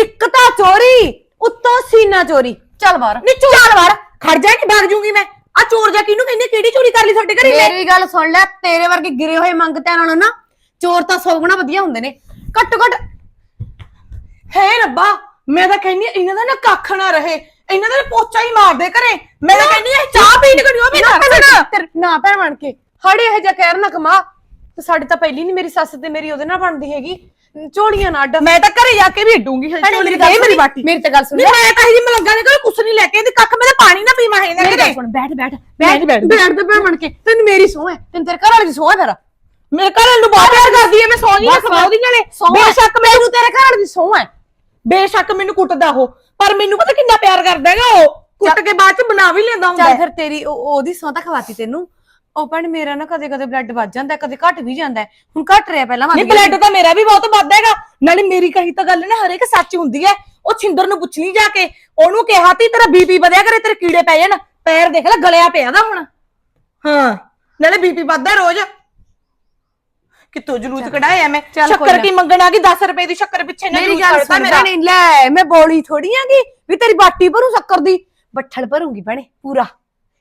ਇੱਕ ਤਾਂ ਚੋਰੀ ਉੱਤੋਂ ਸੀਨਾ ਚੋਰੀ। ਚੱਲ ਬਾਹਰ ਨਹੀਂ ਚੱਲ ਬਾਹਰ ਖੜ ਜਾ ਕਿ ਭੱਗ ਜੂੰਗੀ ਮੈਂ। ਆ ਚੋਰ ਜਾ ਕਿਹਨੂੰ ਕਹਿੰਦੇ ਕਿਹੜੀ ਚੋਰੀ ਕਰ ਲਈ ਤੁਹਾਡੇ ਘਰੇ? ਮੈਂ ਮੇਰੀ ਗੱਲ ਸੁਣ ਲੈ ਤੇਰੇ ਵਰਗੇ ਗਿਰੇ ਹੋਏ ਮੰਗਤਿਆਂ ਨਾਲੋਂ ਨਾ ਚੋਰ ਤਾਂ ਸੌ ਗੁਣਾ ਵਧੀਆ ਹੁੰਦੇ ਨੇ। ਘੱਟੋ ਘੱਟ ਹੈ ਰੱਬਾ ਮੈਂ ਤਾਂ ਕਹਿੰਨੀ ਇਹਨਾਂ ਦਾ ਨਾ ਕੱਖ ਨਾ ਰਹੇ। ਇਹਨਾਂ ਦਾ ਪੋਚਾ ਹੀ ਮਾਰ ਦੇ ਘਰੇ। ਮੈਂ ਤਾਂ ਕਹਿੰਨੀ ਇਹ ਚਾਹ ਪੀਣ ਵੀ ਨਾ ਭੈਣ- ਤੇਰੇ- ਨਾ ਭੈਣ ਬਣ ਕੇ। ਹਾੜੇ ਇਹ ਜਿਹਾ ਕਹਿਰ ਨਾ ਕਮਾ। ਤੇ ਸਾਡੇ ਤਾਂ ਪਹਿਲੀ ਨਹੀਂ ਮੇਰੀ ਸੱਸ ਤੇ ਮੇਰੀ ਉਹਦੇ ਨਾਲ ਬਣਦੀ ਹੈਗੀ। ਝੋਲੀਆਂ ਨਾ ਅੱਡ। ਮੈਂ ਤਾਂ ਘਰੇ ਜਾ ਕੇ ਵੀ ਢੂੰਗੀ ਭੈਣੇ, ਝੋਲੀ ਮੇਰੀ ਦੇ ਗੱਲ ਮੇਰੀ ਬਾਟੀ। ਮੇਰੀ ਤਾਂ ਗੱਲ ਸੁਣ। ਨਹੀਂ ਮੈਂ ਤਾਂ ਇਹ ਜੀ ਮਲੰਗਾ ਨੇ ਕੋਈ ਕੁਛ ਨਹੀਂ ਲੈ ਕੇ ਇਹਦੇ ਕੱਖ ਮੈਂ ਤਾਂ ਪਾਣੀ ਨਾ ਪੀਵਾਂ ਹੈ ਨਾ ਘਰੇ। ਸੁਣ ਬੈਠ ਬੈਠ। ਬੈਠਦੀ। ਬੈਠ ਤੇ ਬਣ ਕੇ। ਤੈਨੂੰ ਮੇਰੀ ਸੋਹ ਹੈ। ਤੈਨੂੰ ਤੇਰੇ ਘਰ ਵਾਲੇ ਦੀ ਸੋਹ ਹੈ ਫਿਰ। ਮੇਰੇ ਘਰ ਵਾਲੇ ਨੂੰ ਬਹੁਤ ਪਿਆਰ ਕਰਦੀ ਹੈ ਮੈਂ ਸੌਂ ਨਹੀਂ ਉਹਦੀ ਨਾਲੇ। ਸਹੁੰ। ਬੇਸ਼ੱਕ ਮੈਂ ਤੈਨੂੰ ਤੇਰੇ ਘਰ ਵਾਲੇ ਦੀ ਸੋਹ ਹੈ। ਬੇਸ਼ੱਕ ਮੈਨੂੰ ਕੁੱਟਦਾ ਉਹ। ਪਰ ਮੈਨੂੰ ਪਤਾ ਕਿੰਨਾ ਪਿਆਰ ਕਰਦਾ ਹੈਗਾ ਉਹ। ਕੁੱਟ ਕੇ ਬਾਅਦ ਚ ਬਣਾ ਵੀ ਲੈਂਦਾ ਹੁੰਦਾ ਚੱਲ। ਫਿਰ ਤੇਰੀ ਉਹ- ਉਹਦੀ ਸੌਂ ਤਾਂ ਖਵਾਤੀ ਤੈਨੂੰ। ਉਹ ਭੈਣ ਮੇਰਾ ਨਾ ਕਦੇ ਕਦੇ ਬਲੱਡ ਵੱਜ ਜਾਂਦਾ ਹੈ, ਕਦੇ ਘਟ ਵੀ ਜਾਂਦਾ ਹੈ। ਹੁਣ ਘਟ ਰਿਹਾ ਪਹਿਲਾਂ ਵੱਧ ਨਹੀਂ ਗਿਆ ਬਲੱਡ ਤਾਂ ਮੇਰਾ ਵੀ ਬਹੁਤ ਵੱਧ ਹੈਗਾ। ਨਾਲੇ ਮੇਰੀ ਕਹੀ ਤਾਂ ਗੱਲ ਨਾ ਹਰੇਕ ਸੱਚ ਹੁੰਦੀ ਹੈ। ਉਹ ਛਿੰਦਰ ਨੂੰ ਪੁੱਛ ਲਈ ਜਾ ਕੇ। ਉਹਨੂੰ ਕਿਹਾ ਤੀ ਤੇਰਾ ਬੀਪੀ ਵਧਿਆ ਕਰੇ ਤੇਰੇ ਕੀੜੇ ਪੈ ਜਾਣ। ਪੈਰ ਦੇਖ ਲੈ ਗਲਿਆ ਪਿਆ ਦਾ ਹੁਣ। ਹਾਂ ਨਾਲੇ ਬੀਪੀ ਵੱਧਦਾ ਰੋਜ਼। ਕਿੱਥੋਂ ਜਲੂਸ ਕਢਾਇਆ ਮੈਂ? ਚੱਲ ਕੋਈ ਸ਼ੱਕਰ ਨਾ। ਕੀ ਮੰਗਣ ਆ ਗਈ? 10 ਰੁਪਏ ਦੀ ਸ਼ੱਕਰ ਪਿੱਛੇ ਨਾ ਮੇਰੀ ਜਲੂਸ ਗੱਲ ਕੱਢਤਾ ਸੁਣ ਮੇਰਾ। ਭੈਣੇ ਲੈ ਮੈਂ ਬੋਲੀ ਥੋੜੀ ਆਂਗੀ ਵੀ ਤੇਰੀ ਬਾਟੀ ਭਰੂ ਸ਼ੱਕਰ ਦੀ। ਬੱਠਲ ਭਰੂੰਗੀ ਭੈਣੇ ਪੂਰਾ।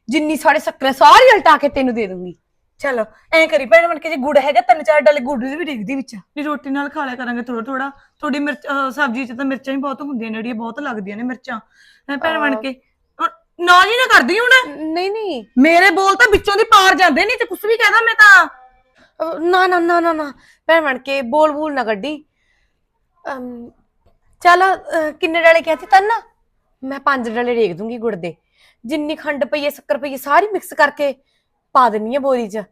ਜਿੰਨੀ ਸਾਡੇ ਸ਼ੱਕਰ ਹੈ, ਸਾਰੀ ਉਲਟਾ ਕੇ ਤੈਨੂੰ ਦੇ ਦੂੰਗੀ। ਚਲੋ ਐਂ ਕਰੀ ਭੈਣ ਬਣ ਕੇ ਜੇ ਗੁੜ ਹੈਗਾ ਤਿੰਨ ਚਾਰ ਡਲੇ ਗੁੜ ਦੀ ਵੀ ਡਿੱਗਦੀ ਵਿੱਚ। ਵੀ ਰੋਟੀ ਨਾਲ ਖਾ ਲਿਆ ਕਰਾਂਗੇ ਥੋੜਾ ਥੋੜਾ ਥੋੜੀ ਮਿਰਚ ਅਹ ਸਬਜ਼ੀ ਚ ਤਾਂ ਮਿਰਚਾਂ ਹੀ ਬਹੁਤ ਹੁੰਦੀਆਂ ਨੇ ਜਿਹੜੀਆਂ ਬਹੁਤ ਲੱਗਦੀਆਂ ਨੇ ਮਿਰਚਾਂ। ਐ ਭੈਣ ਬਣ ਕੇ। ਅਹ ਨਾ ਜੀ ਨਾ ਕਰਦੀ ਹੁਣ। ਨਹੀਂ ਨਹੀਂ। ਮੇਰੇ ਬੋਲ ਤਾਂ ਵਿੱਚੋਂ ਦੀ ਪਾਰ ਜਾਂਦੇ ਨਹੀਂ ਤੇ ਕੁਛ ਵੀ ਕਹਦਾ ਮੈਂ ਤਾਂ। ਅਹ ਨਾ ਨਾ ਨਾ ਨਾ ਨਾ। ਭੈਣ ਬਣ ਕੇ ਬੋਲ ਬੋਲ ਨਾ ਗੱਡੀ ਅਮ, ਚੱਲ ਅਹ, ਕਿੰਨੇ ਡਲੇ ਕਹਤੇ ਤਨ। ਨਾ ਮੈਂ ਪੰਜ ਡਲੇ ਰੇਖ ਦੂੰਗੀ ਗੁੜ ਦੇ। ਜਿੰਨੀ ਖੰਡ ਪਈ ਹੈ ਸ਼ੱਕਰ ਪਈ ਹੈ ਸਾਰੀ ਮਿਕਸ ਕਰਕੇ ਪਾ ਦਿੰਨੀ ਆ ਬੋਰੀ 'ਚ।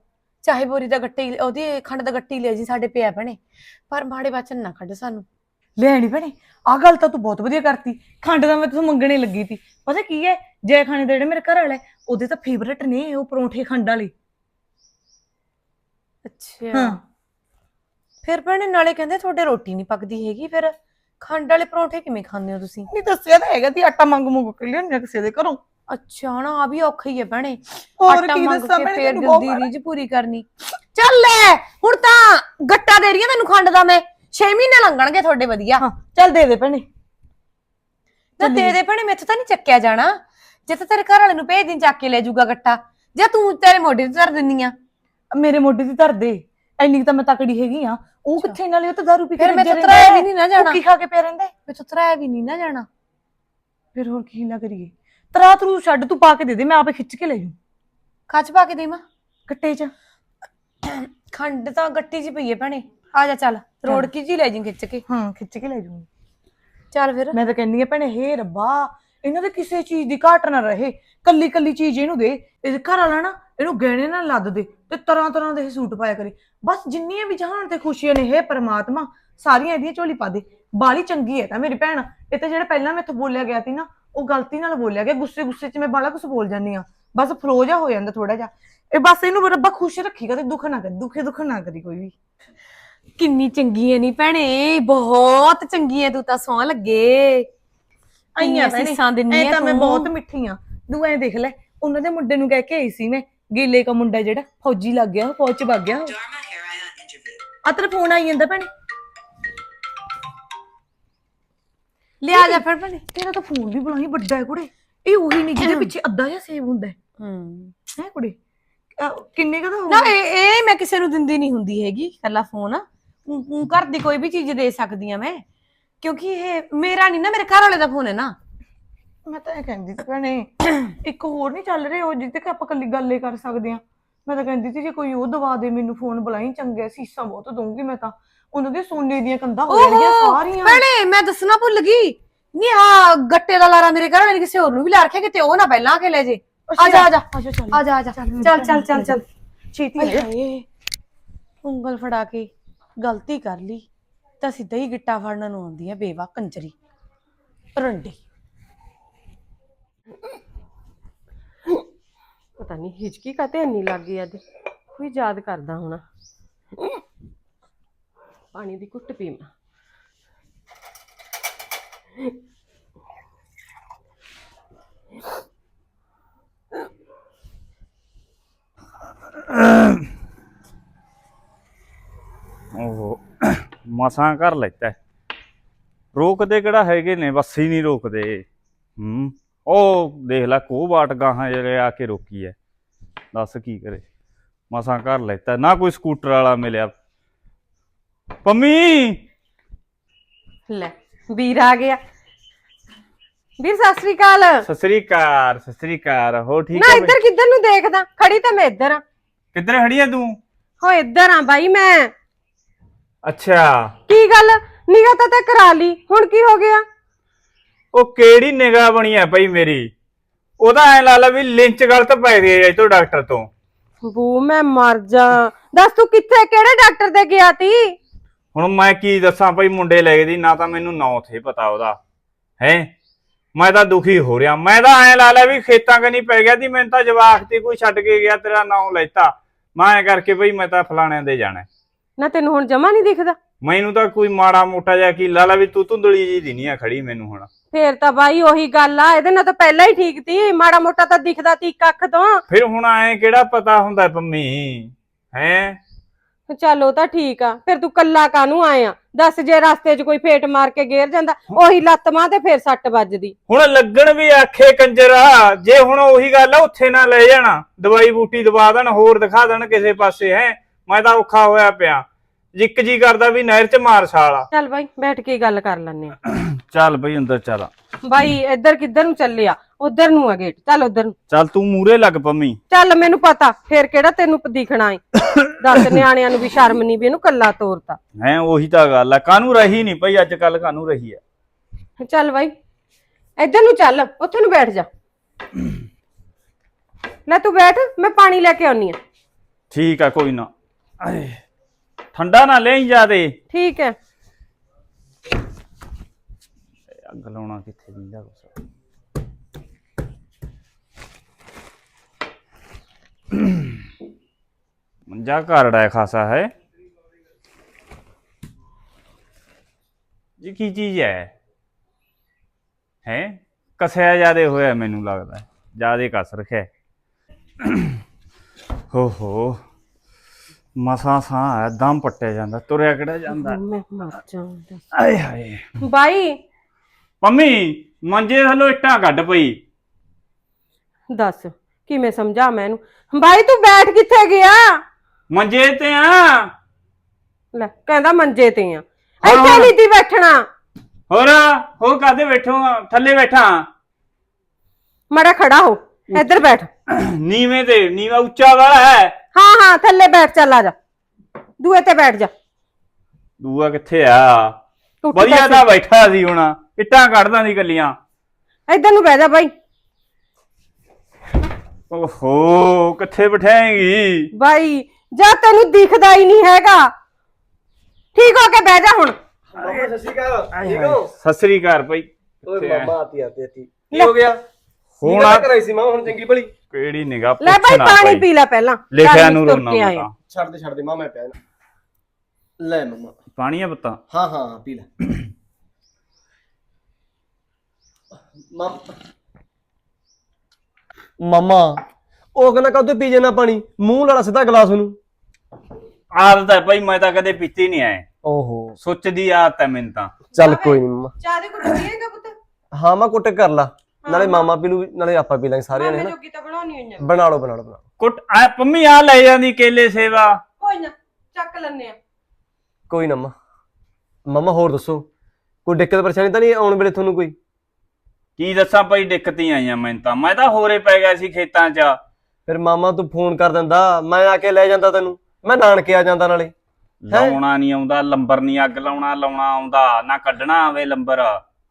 ਚਾਹੇ ਬੋਰੀ ਦਾ ਗੱਟੇ ਉਹਦੀ ਖੰਡ ਦਾ ਗੱਟੀ ਲਿਆ ਜੀ ਸਾਡੇ ਪਿਆ ਭੈਣੇ। ਪਰ ਮਾੜੇ ਬਚਨ ਨਾ ਕੱਢ ਸਾਨੂੰ। ਲੈਣੀ ਭੈਣੇ ਆ ਗੱਲ ਤਾਂ ਤੂੰ ਬਹੁਤ ਵਧੀਆ ਕਰਤੀ। ਖੰਡ ਦਾ ਮੈਂ ਤੈਨੂੰ ਮੰਗਣੇ ਲੱਗੀ ਤੀ। ਪਤਾ ਕੀ ਹੈ ਜੈ ਖਾਣੇ ਦੇ ਜਿਹੜੇ ਮੇਰੇ ਘਰ ਵਾਲੇ ਉਹਦੇ ਤਾਂ ਫੇਵਰੇਟ ਨੇ ਉਹ ਪਰੌਂਠੇ ਖੰਡ ਵਾਲੇ। ਅੱਛਾ। ਹਾਂ। ਫਿਰ ਭੈਣੇ ਨਾਲੇ ਕਹਿੰਦੇ ਤੁਹਾਡੇ ਰੋਟੀ ਨਹੀਂ ਪੱਕਦੀ ਹੈਗੀ ਫਿਰ ਖੰਡ ਵਾਲੇ ਪਰੌਂਠੇ ਕਿਵੇਂ ਖਾਂਦੇ ਹੋ ਤੁਸੀਂ? ਨਹੀਂ ਦੱਸਿਆ ਤਾਂ ਹੈਗਾ ਤੀ ਆਟਾ ਮੰਗ ਮੰਗ ਕੇ ਲਿਆਉਂਦੇ ਕਿਸੇ ਦੇ ਘਰੋਂ। ਅੱਛਾ ਨਾ ਆ ਵੀ ਔਖਾ ਹੀ ਹੈ ਭੈਣੇ। ਹੋਰ ਆਟਾ ਕੀ ਮੰਗ ਦੱਸਾਂ ਕੇ ਮੈਂ ਫੇਰ ਤੈਨੂੰ ਬਹੁਤ ਰੀਝ ਪੂਰੀ ਕਰਨੀ। ਚੱਲ ਲੈ ਹੁਣ ਤਾਂ ਗੱਟਾ ਦੇ ਰਹੀ ਆ ਤੈਨੂੰ ਖੰਡ ਦਾ ਮੈਂ। 6 ਮਹੀਨੇ ਲੰਘਣਗੇ ਤੁਹਾਡੇ ਵਧੀਆ। ਹਾਂ ਚੱਲ ਦੇ ਦੇ ਭੈਣੇ। ਨਾ ਦੇ ਦੇ ਭੈਣੇ ਮੈਥੋਂ ਤਾਂ ਨਹੀਂ ਚੱਕਿਆ ਜਾਣਾ। ਜੇ ਤਾਂ ਤੇਰੇ ਘਰ ਵਾਲੇ ਨੂੰ ਭੇਜ ਦਿਨ ਚੱਕ ਕੇ ਲੈ ਜਾਊਗਾ ਗੱਟਾ। ਜਾਂ ਤੂੰ ਤੇਰੇ ਮੋਢੇ ਤੇ ਧਰ ਦਿੰਨੀ ਆ। ਮੇਰੇ ਮੋਢੇ ਤੇ ਧਰ ਦੇ। ਇੰਨੀ ਕੁ ਤਾਂ ਮੈਂ ਤਕੜੀ ਹੈਗੀ ਆ। ਉਹ ਕਿੱਥੇ ਨਾਲੇ ਉਹ ਤਾਂ ਦਾਰੂ ਪੀ ਕੇ ਫਿਰ ਮੈਥੋਂ ਰੱਜਿਆ ਵੀ ਨਹੀਂ ਨਾ ਜਾਣਾ। ਭੁੱਖੀ ਖਾ ਕੇ ਪਿਆ ਰਹਿੰਦਾ। ਹੈ। ਮੈਥੋਂ ਤਰਾਇਆ ਵੀ ਨਹੀਂ ਨਾ ਜਾਣਾ। ਫਿਰ ਹੋਰ ਕੀ ਨਾ ਕਰੀਏ। ਤਰਾ ਤਰੂ ਛੱਡ ਤੂੰ ਪਾ ਕੇ ਦੇ ਦੇ ਮੈਂ ਆਪੇ ਖਿੱਚ ਕੇ ਲੈ ਜੂ। ਕੱਚ ਪਾ ਕੇ ਦੇਵਾਂ ਕੱਟੇ ਚ। ਖੰਡ ਤਾਂ ਗੱਟੀ 'ਚ ਪਈ ਹੈ ਭੈਣੇ। ਆ ਜਾ ਚੱਲ ਰੋੜ ਕੀ ਜੀ ਲੈ ਜੀ ਖਿੱਚ ਕੇ। ਹਾਂ ਖਿੱਚ ਕੇ ਲੈ ਜੂੰਗੀ ਚੱਲ ਫਿਰ। ਮੈਂ ਤਾਂ ਕਹਿੰਦੀ ਆ ਭੈਣੇ ਹੇ ਰੱਬਾ ਇਹਨਾਂ ਦੇ ਕਿਸੇ ਚੀਜ਼ ਦੀ ਘਾਟ ਨਾ ਰਹੇ। ਕੱਲੀ ਕੱਲੀ ਚੀਜ਼ ਇਹਨੂੰ ਦੇ ਇਹਦੇ ਘਰ ਵਾਲਾ ਨਾ ਇਹਨੂੰ ਗਹਿਣੇ ਨਾਲ ਲੱਦ ਦੇ ਤੇ ਤਰ੍ਹਾਂ ਤਰ੍ਹਾਂ ਦੇ ਇਹ ਸੂਟ ਪਾਇਆ ਕਰੇ। ਬਸ ਜਿੰਨੀਆਂ ਵੀ ਜਹਾਨ ਤੇ ਖੁਸ਼ੀਆਂ ਨੇ ਹੇ ਪਰਮਾਤਮਾ ਸਾਰੀਆਂ ਇਹਦੀਆਂ ਝੋਲੀ ਪਾ ਦੇ। ਬਾਲੀ ਚੰਗੀ ਹੈ ਤਾਂ ਮੇਰੀ ਭੈਣ ਇਹ ਤੇ ਜਿਹੜਾ ਪਹਿਲਾਂ ਮੈਥੋਂ ਬੋਲਿਆ ਗਿਆ ਸੀ ਨਾ ਉਹ ਗਲਤੀ ਨਾਲ ਬੋਲਿਆ ਗਿਆ ਗੁੱਸੇ ਗੁੱਸੇ 'ਚ ਮੈਂ ਬਾਲਾ ਕੁਝ ਬੋਲ ਜਾਂਦੀ ਆ ਬਸ ਫਲੋ ਜਾ ਹੋ ਜਾਂਦਾ ਥੋੜਾ ਜਿਹਾ। ਇਹ ਬਸ ਇਹਨੂੰ ਰੱਬਾ ਖੁਸ਼ ਰੱਖੀ ਕਦੇ ਦੁੱਖ ਨਾ ਕਰੇ ਦੁੱਖੇ ਦੁੱਖ ਨਾ ਕਰੀ ਕੋਈ ਵੀ। ਕਿੰਨੀ ਚੰਗੀ ਹੈ ਨਹੀਂ ਭੈਣੇ ਬਹੁਤ ਚੰਗੀ ਹੈ ਤੂੰ ਤਾਂ ਸੌਂ ਲੱਗੇ। ਆਈਆਂ ਸੀਸਾਂ ਦਿੰਨੀ ਐ ਤਾਂ ਮੈਂ ਤੂੰ। ਬਹੁਤ ਮਿੱਠੀ ਆ ਤੂੰ ਐ ਦੇਖ ਲੈ ਉਹਨਾਂ ਦੇ ਮੁੰਡੇ ਨੂੰ ਕਹਿ ਕੇ ਆਈ ਸੀ ਮੈਂ ਗੀਲੇ ਕਾ ਮੁੰਡਾ ਜਿਹੜਾ ਫੌਜੀ ਲੱਗ ਗਿਆ ਉਹ ਫੌਜ ਚ ਵਗ ਗਿਆ Dharma Haraya interview. ਆ ਤੇਰਾ ਫੋਨ ਆਈ ਜਾਂਦਾ ਭੈਣੇ। ਲਿਆ ਜਾ ਫਿਰ ਭੈਣੇ ਤੇਰਾ ਤਾਂ ਫੋਨ ਵੀ ਬੁਲਾਈ ਵੱਡਾ ਹੈ ਕੁੜੇ। ਇਹ ਉਹੀ ਨਹੀਂ ਜਿਹਦੇ ਪਿੱਛੇ ਅੱਧਾ ਜਿਹਾ ਸੇਵ ਹੁੰਦਾ ਹੈ। ਹੂੰ। ਹੈ ਕੁੜੇ? ਅਹ ਕਿੰਨੇ ਕਾ ਦਾ ਨਾ ਹੋਊਗਾ? ਇਹ ਇਹ ਮੈਂ ਕਿਸੇ ਨੂੰ ਦਿੰਦੀ ਨਹੀਂ ਹੁੰਦੀ ਹੈਗੀ ਕੱਲਾ ਫੋਨ ਊਂ- ਊਂ ਘਰ ਦੀ ਕੋਈ ਵੀ ਚੀਜ਼ ਦੇ ਸਕਦੀ ਆ ਮੈਂ। ਕਿਉਂਕਿ ਇਹ ਮੇਰਾ ਨਹੀਂ ਨਾ ਮੇਰੇ ਘਰ ਵਾਲੇ ਦਾ ਫੋਨ ਹੈ ਨਾ। ਮੈਂ ਤਾਂ ਇਹ ਕਹਿੰਦੀ ਸੀ ਭੈਣੇ ਇੱਕ ਹੋਰ ਨਹੀਂ ਚੱਲ ਰਿਹਾ ਉਹ ਜਿੱਤੇ ਕਿ ਆਪਾਂ ਕੱਲੀ ਗੱਲੇ ਕਰ ਸਕਦੇ ਆ। ਮੈਂ ਤਾਂ ਕਹਿੰਦੀ ਸੀ ਜੇ ਕੋਈ ਉਹ ਦਵਾ ਦੇ ਮੈਨੂੰ ਫੋਨ ਬੁਲਾਈ ਚੰਗਾ ਸੀਸਾਂ ਬਹੁਤ ਦਊਂਗੀ ਮੈਂ ਤਾਂ। ਉਹਨਾਂ ਦੇ ਸੋਨੇ ਦੀਆਂ ਕੰਧਾਂ ਹੋ ਜਾਣਗੀਆਂ ਸਾਰੀਆਂ। ਭੈਣੇ ਮੈਂ ਦੱਸਣਾ ਭੁੱਲ ਗਈ। ਨਹੀਂ ਆ ਗੱਟੇ ਦਾ ਲਾਰਾ ਮੇਰੇ ਘਰ ਵਾਲੇ ਨੇ ਕਿਸੇ ਹੋਰ ਨੂੰ ਵੀ ਲਾ ਰੱਖਿਆ ਕਿਤੇ ਉਹ ਨਾ ਪਹਿਲਾਂ ਆ ਕੇ ਲੈ ਜੇ। ਆ ਜਾ ਆ ਜਾ। ਅੱਛਾ ਚੱਲ। ਆ ਜਾ ਆ ਜਾ। ਚੱਲ ਚੱਲ ਚੱਲ ਚੱਲ ਛੇਤੀ ਹਾਏ ਆ ਜਾ। ਹਾਏ। ਉਂਗਲ ਫੜਾ ਕੇ ਗਲਤੀ ਕਰ ਲਈ ਤਾਂ ਸਿੱਧਾ ਹੀ ਗਿੱਟਾ ਫੜਨ ਨੂੰ ਆਉਂਦੀ ਆ ਬੇਵਾ ਕੰਜਰੀ। ਰੰਡੀ। ਪਤਾ ਨਹੀਂ ਹਿਚਕੀ ਕਾਤੇ ਇੰਨੀ ਲੱਗ ਗਈ ਅੱਜ? ਕੋਈ ਯਾਦ ਕਰਦਾ ਹੋਣਾ। ਪਾਣੀ ਦੀ ਘੁੱਟ ਪੀਵਾਂ। ਉਹ ਮਸਾਂ ਕਰ ਲੈਤਾ ਰੋਕਦੇ ਕਿਹੜਾ ਹੈਗੇ ਨੇ, ਬਸ ਹੀ ਨਹੀਂ ਰੋਕਦੇ। ਹੂੰ, ਉਹ ਦੇਖ ਲੈ ਕੋ ਬਾਟ ਗਾਹਾਂ ਜਿਹੜੇ ਆ ਕੇ ਰੋਕੀ ਐ ਦੱਸ ਕੀ ਕਰੇ। ਮਸਾਂ ਘਰ ਲੈਤਾ ਨਾ ਕੋਈ ਸਕੂਟਰ ਵਾਲਾ ਮਿਲਿਆ ਪੰਮੀ! ਲੈ ਵੀਰ ਆ ਗਿਆ। ਵੀਰ ਸਤਿ ਸ੍ਰੀ ਅਕਾਲ। ਸਤਿ ਸ੍ਰੀ ਅਕਾਲ ਸਤਿ ਸ੍ਰੀ ਅਕਾਲ। ਹੋ ਠੀਕ ਨਾ ਹੈ ਇੱਧਰ ਕਿੱਧਰ ਨੂੰ ਦੇਖਦਾ? ਖੜੀ ਤਾਂ ਮੈਂ ਇੱਧਰ ਆ। ਕਿੱਧਰ ਖੜੀ ਆ ਤੂੰ? ਹੋ ਇੱਧਰ ਆ ਬਾਈ ਮੈਂ। ਅੱਛਾ। ਕੀ ਗੱਲ? ਨਿਗਾ ਤਾਂ ਤੇ ਕਰਾ ਲਈ। ਹੁਣ ਕੀ ਹੋ ਗਿਆ? ਉਹ ਕਿਹੜੀ ਨਿਗਾਹ ਬਣੀ ਆ ਭਾਈ ਮੇਰੀ? ਉਹਦਾ ਐ ਲਾ ਲਾ ਵੀ ਲਿੰਚ ਗਲਤ ਪੈ ਗਈ ਐ ਤੋਂ ਡਾਕਟਰ ਤੋਂ। ਬੂ ਮੈਂ ਮਰ ਜਾ। ਦੱਸ ਤੂੰ ਕਿੱਥੇ ਕਿਹੜੇ ਡਾਕਟਰ ਦੇ ਗਿਆ ਤੀ? ਹੁਣ ਮੈਂ ਕੀ ਦੱਸਾਂ ਭਾਈ ਮੁੰਡੇ ਲੈ ਗਏ ਦੀ ਨਾ ਤਾਂ ਮੈਨੂੰ ਨਾਂ ਥੇ ਪਤਾ ਉਹਦਾ। ਹੈ? ਮੈਂ ਤਾਂ ਦੁਖੀ ਹੋ ਰਿਹਾ। ਮੈਂ ਤਾਂ ਐ ਲਾ ਲਿਆ ਵੀ ਖੇਤਾਂ ਕਨੀ ਪੈ ਗਿਆ ਦੀ ਮੈਨੂੰ ਤਾਂ ਜਵਾਕ ਤੇ ਕੋਈ ਛੱਡ ਕੇ ਗਿਆ ਤੇਰਾ ਨਾਂ ਲੈਤਾ। ਮੈਂ ਐ ਕਰਕੇ ਭਾਈ ਮੈਂ ਤਾਂ ਫਲਾਣਿਆਂ ਦੇ ਜਾਣਾ। ਨਾ ਤੈਨੂੰ ਹੁਣ ਜਮਾ ਨਹੀਂ ਦਿਖਦਾ? ਮੈਨੂੰ ਤਾਂ ਕੋਈ ਮਾੜਾ ਮੋਟਾ ਜਿਹਾ ਕੀ ਲਾ ਲਾ ਵੀ ਤੂੰ ਧੁੰਦਲੀ ਜੀ ਦੀ ਨਹੀਂ ਆ ਖੜੀ ਮੈਨੂੰ ਹੁਣ। ਫੇਰ ਤਾਂ ਬਾਈ ਉਹੀ ਗੱਲ ਆ ਇਹਦੇ ਨਾਲ ਤਾਂ ਪਹਿਲਾਂ ਹੀ ਠੀਕ ਤੀ। ਮਾੜਾ ਮੋਟਾ ਤਾਂ ਦਿਖਦਾ ਤੀ ਇੱਕ ਅੱਖ ਤੋਂ। ਫਿਰ ਹੁਣ ਐ ਕਿਹੜਾ ਪਤਾ ਹੁੰਦਾ ਪੰਮੀ? ਹੈ? ਚੱਲ ਉਹ ਤਾਂ ਠੀਕ ਆ ਫਿਰ ਤੂੰ ਕੱਲਾ ਕਾਹਨੂੰ ਆਇਆ? ਦੱਸ ਜੇ ਰਸਤੇ 'ਚ ਕੋਈ ਫੇਟ ਮਾਰ ਕੇ ਗੇਰ ਜਾਂਦਾ ਉਹੀ ਲੱਤ ਮਾਂ ਤੇ ਫੇਰ ਸੱਟ ਵੱਜਦੀ। ਹੁਣ ਲੱਗਣ ਵੀ ਆਖੇ ਕੰਜਰਾ ਜੇ ਹੁਣ ਉਹੀ ਗੱਲ ਆ ਉੱਥੇ ਨਾ ਲੈ ਜਾਣਾ। ਦਵਾਈ ਬੂਟੀ ਦਵਾ ਦੇਣ ਹੋਰ ਦਿਖਾ ਦੇਣ ਕਿਸੇ ਪਾਸੇ ਹੈ। ਮੈਂ ਤਾਂ ਔਖਾ ਹੋਇਆ ਪਿਆ। ਜਿੱਕ ਜੀ ਕਰਦਾ ਵੀ ਨਹਿਰ 'ਚ ਮਾਰ ਛਾਲਾ ਚੱਲ ਬਾਈ ਬੈਠ ਕੇ ਗੱਲ ਕਰ ਲੈਨੇ ਆ। ਚੱਲ ਬਈ ਅੰਦਰ ਚੱਲ। ਬਾਈ ਇੱਧਰ ਕਿੱਧਰ ਨੂੰ ਚੱਲਿਆ? ਉਧਰ ਨੂੰ ਆ ਗੇਟ ਚੱਲ ਉਧਰ ਨੂੰ। ਚੱਲ ਤੂੰ ਮੂਰੇ ਲੱਗ ਪੰਮੀ। ਚੱਲ ਮੈਨੂੰ ਪਤਾ ਫੇਰ ਕਿਹੜਾ ਤੈਨੂੰ ਦਿਖਣਾ ਏ। ਦੱਸ ਨਿਆਣਿਆਂ ਨੂੰ ਵੀ ਸ਼ਰਮ ਨਹੀਂ ਵੀ ਇਹਨੂੰ ਕੱਲਾ ਤੋਰਤਾ। ਹੈ ਉਹੀ ਤਾਂ ਗੱਲ ਆ। ਕਾਹਨੂੰ ਰਹੀ ਨਹੀਂ ਪਈ ਅੱਜ ਕੱਲ ਕਾਹਨੂੰ ਰਹੀ ਆ? ਚੱਲ ਬਾਈ ਇੱਧਰ ਨੂੰ ਚੱਲ ਉੱਥੇ ਨੂੰ ਬੈਠ ਜਾ। ਲੈ ਤੂੰ ਬੈਠ ਮੈਂ ਪਾਣੀ ਲੈ ਕੇ ਆਉਣੀ ਆ। ਠੀਕ ਆ ਕੋਈ ਨਾ। ਠੰਡਾ ਨਾ ਲੈ ਜਾਦੇ ਠੀਕ ਹੈ। ਅੱਗ ਲਾਉਣਾ ਕਿੱਥੇ ਦਿੰਦਾ ਕੁਛ? ਮੰਜਾ ਘਰੜਾ ਹੈ ਖਾਸਾ ਹੈ। ਇਹ ਕੀ ਚੀਜ਼ ਹੈ? ਹੈ? ਕਸਿਆ ਜਿਆਦੇ ਹੋਇਆ ਮੈਨੂੰ ਲੱਗਦਾ ਹੈ। ਜਿਆਦੇ ਕਸ ਰਖਿਆ ਹੋ। ਹੋ ਮਸਾਂ ਸਾਂ ਹੈ ਦਮ ਪੱਟਿਆ ਜਾਂਦਾ ਤੁਰਿਆ ਕਿਹੜਾ ਜਾਂਦਾ ਮੈਂ ਮਰ ਜਾਵਾਂ ਆਏ ਹਾਏ। ਬਾਈ। ਮੰਮੀ ਮੰਜੇ ਥੱਲੋਂ ਇੱਟਾਂ ਕੱਢ ਪਈ। ਦੱਸ। ਕਿਵੇਂ ਸਮਝਾ ਮੈਂ ਇਹਨੂੰ? ਬਾਈ ਤੂੰ ਬੈਠ ਕਿੱਥੇ ਗਿਆ? ਮੰਜੇ ਤੇ ਆ। ਲੈ ਕਹਿੰਦਾ ਮੰਜੇ ਤੇ ਆ। ਇੱਥੇ ਨਹੀਂ ਤੀ ਬੈਠਣਾ। ਹੋਰ ਹੋਰ ਕਾਦੇ ਬੈਠੋ? ਥੱਲੇ ਬੈਠਾ। ਮੜਾ ਖੜਾ ਹੋ ਇੱਧਰ ਬੈਠ। ਨੀਵੇਂ ਤੇ ਨੀਵਾ ਉੱਚਾ ਵਾਲਾ ਹੈ। ਹਾਂ ਹਾਂ ਥੱਲੇ ਬੈਠ ਚੱਲ ਆ ਜਾ। ਦੂਏ ਤੇ ਬੈਠ ਜਾ। ਦੂਆ ਕਿੱਥੇ ਆ? ਵਧੀਆ। ਤਾਂ ਬੈਠਾ ਸੀ ਹੁਣ ਇੱਟਾਂ ਕੱਢਦਾ ਦੀ ਗੱਲੀਆਂ ਇੱਧਰ ਨੂੰ ਬਹਿ ਜਾ ਬਾਈ। ਓਹੋ ਕਿੱਥੇ ਬਿਠਾਏਂਗੀ? ਬਾਈ ਜਾ ਤੈਨੂੰ ਦਿਖਦਾ ਹੀ ਨਹੀਂ ਹੈਗਾ। ਠੀਕ ਹੋ ਕੇ ਬਹਿ ਜਾ ਹੁਣ। ਮਾਮਾ ਸਤਿ ਸ਼੍ਰੀ ਅਕਾਲ। ਠੀਕ ਹੋ? ਸਤਿ ਸ੍ਰੀ ਅਕਾਲ ਭਾਈ। ਓਏ ਕਿੱਥੇ ਆ? ਮਾਮਾ ਆਤੀ ਆਤੀ ਆਤੀ। ਕੀ ਹੋ ਗਿਆ? ਹੁਣ ਆ- ਕਰਾਈ ਸੀ ਮਾਮਾ ਹੁਣ ਚੰਗੀ ਭਲੀ। ਕਿਹੜੀ ਨਿਗਾਹ ਲੈ ਬਾਈ ਪਾਣੀ ਪੀ ਲੈ ਪਹਿਲਾਂ। ਲਿਖਿਆ ਨੂੰ ਰੋਣਾ ਤਾਂ। ਛੱਡ ਦੇ ਛੱਡ ਦੇ ਮਾਮਾ ਮੈਂ ਪਿਆ ਨਾ। ਲੈ ਮਾਮਾ। ਪਾਣੀ ਆ ਪੱਤਾ। ਹਾਂ ਹਾਂ ਹਾਂ, ਪੀ ਲੈ। ਮਾਮਾ ਮਾਮਾ। ਉਹ ਕਹਿੰਦਾ ਕਦੋਂ ਪੀ ਜਾਣਾ ਪਾਣੀ? ਮੂੰਹ ਨਾਲ ਸਿੱਧਾ ਗਲਾਸ ਨੂੰ ਆਦਤ ਹੈ ਭਾਈ ਮੈਂ ਤਾਂ ਕਦੇ ਪੀਤੀ ਨਹੀਂ ਐ। ਓਹੋ। ਸੁੱਚ ਦੀ ਆਦਤ ਹੈ ਮੈਨੂੰ ਤਾਂ। ਚੱਲ ਕੋਈ ਨਹੀਂ ਮਾਮਾ। ਚਾਹ ਦੇ ਕੁੱਟ ਪੀਏਗਾ ਪੁੱਤ? ਹਾਂ ਮੈਂ ਕੁੱਟ ਕਰ ਲਾ। ਨਾਲੇ ਮਾਮਾ ਪੀ ਲੂ ਨਾਲੇ ਆਪਾਂ ਪੀ ਲਾਂਗੇ ਸਾਰੇ ਨੇ ਮਾਮੇ ਹਨਾ? ਜੋਗੀ ਤਾਂ ਬਣਾਉਣੀ ਬਣਾ ਲਓ ਬਣਾ ਲਓ ਬਣਾ ਲਓ। ਕੁੱਟ ਆ ਪੰਮੀ ਆ ਲੈ ਜਾਂਦੀ ਕੇਲੇ ਸੇਵਾ। ਕੋਈ ਨਾ ਚੱਕ ਲੈਨੇ ਆ ਕੋਈ ਨਾ ਮਾਮਾ। ਮਾਮਾ ਹੋਰ ਦੱਸੋ? ਕੋਈ ਦਿੱਕਤ ਪਰੇਸ਼ਾਨੀ ਤਾਂ ਨਹੀਂ ਆਉਣ ਵੇਲੇ ਤੁਹਾਨੂੰ ਕੋਈ? ਕੀ ਦੱਸਾਂ ਭਾਈ ਦਿੱਕਤੀ ਆਈਆਂ ਮੈਨੂੰ ਤਾਂ। ਮੈਂ ਤਾਂ ਹੋਰੇ ਪੈ ਗਿਆ ਸੀ ਖੇਤਾਂ 'ਚ। ਫਿਰ ਮਾਮਾ ਤੂੰ ਫੋਨ ਕਰ ਦਿੰਦਾ ਮੈਂ ਆ ਕੇ ਲੈ ਜਾਂਦਾ ਤੈਨੂੰ। ਮੈਂ ਨਾਨਕੇ ਆ ਜਾਂਦਾ ਨਾਲੇ। ਲਾਉਣਾ ਨਹੀਂ ਆਉਂਦਾ ਲੰਬਰ ਨਹੀਂ ਅੱਗ ਲਾਉਣਾ ਲਾਉਣਾ ਆਉਂਦਾ। ਨਾ ਕੱਢਣਾ ਆਵੇ ਲੰਬਰ।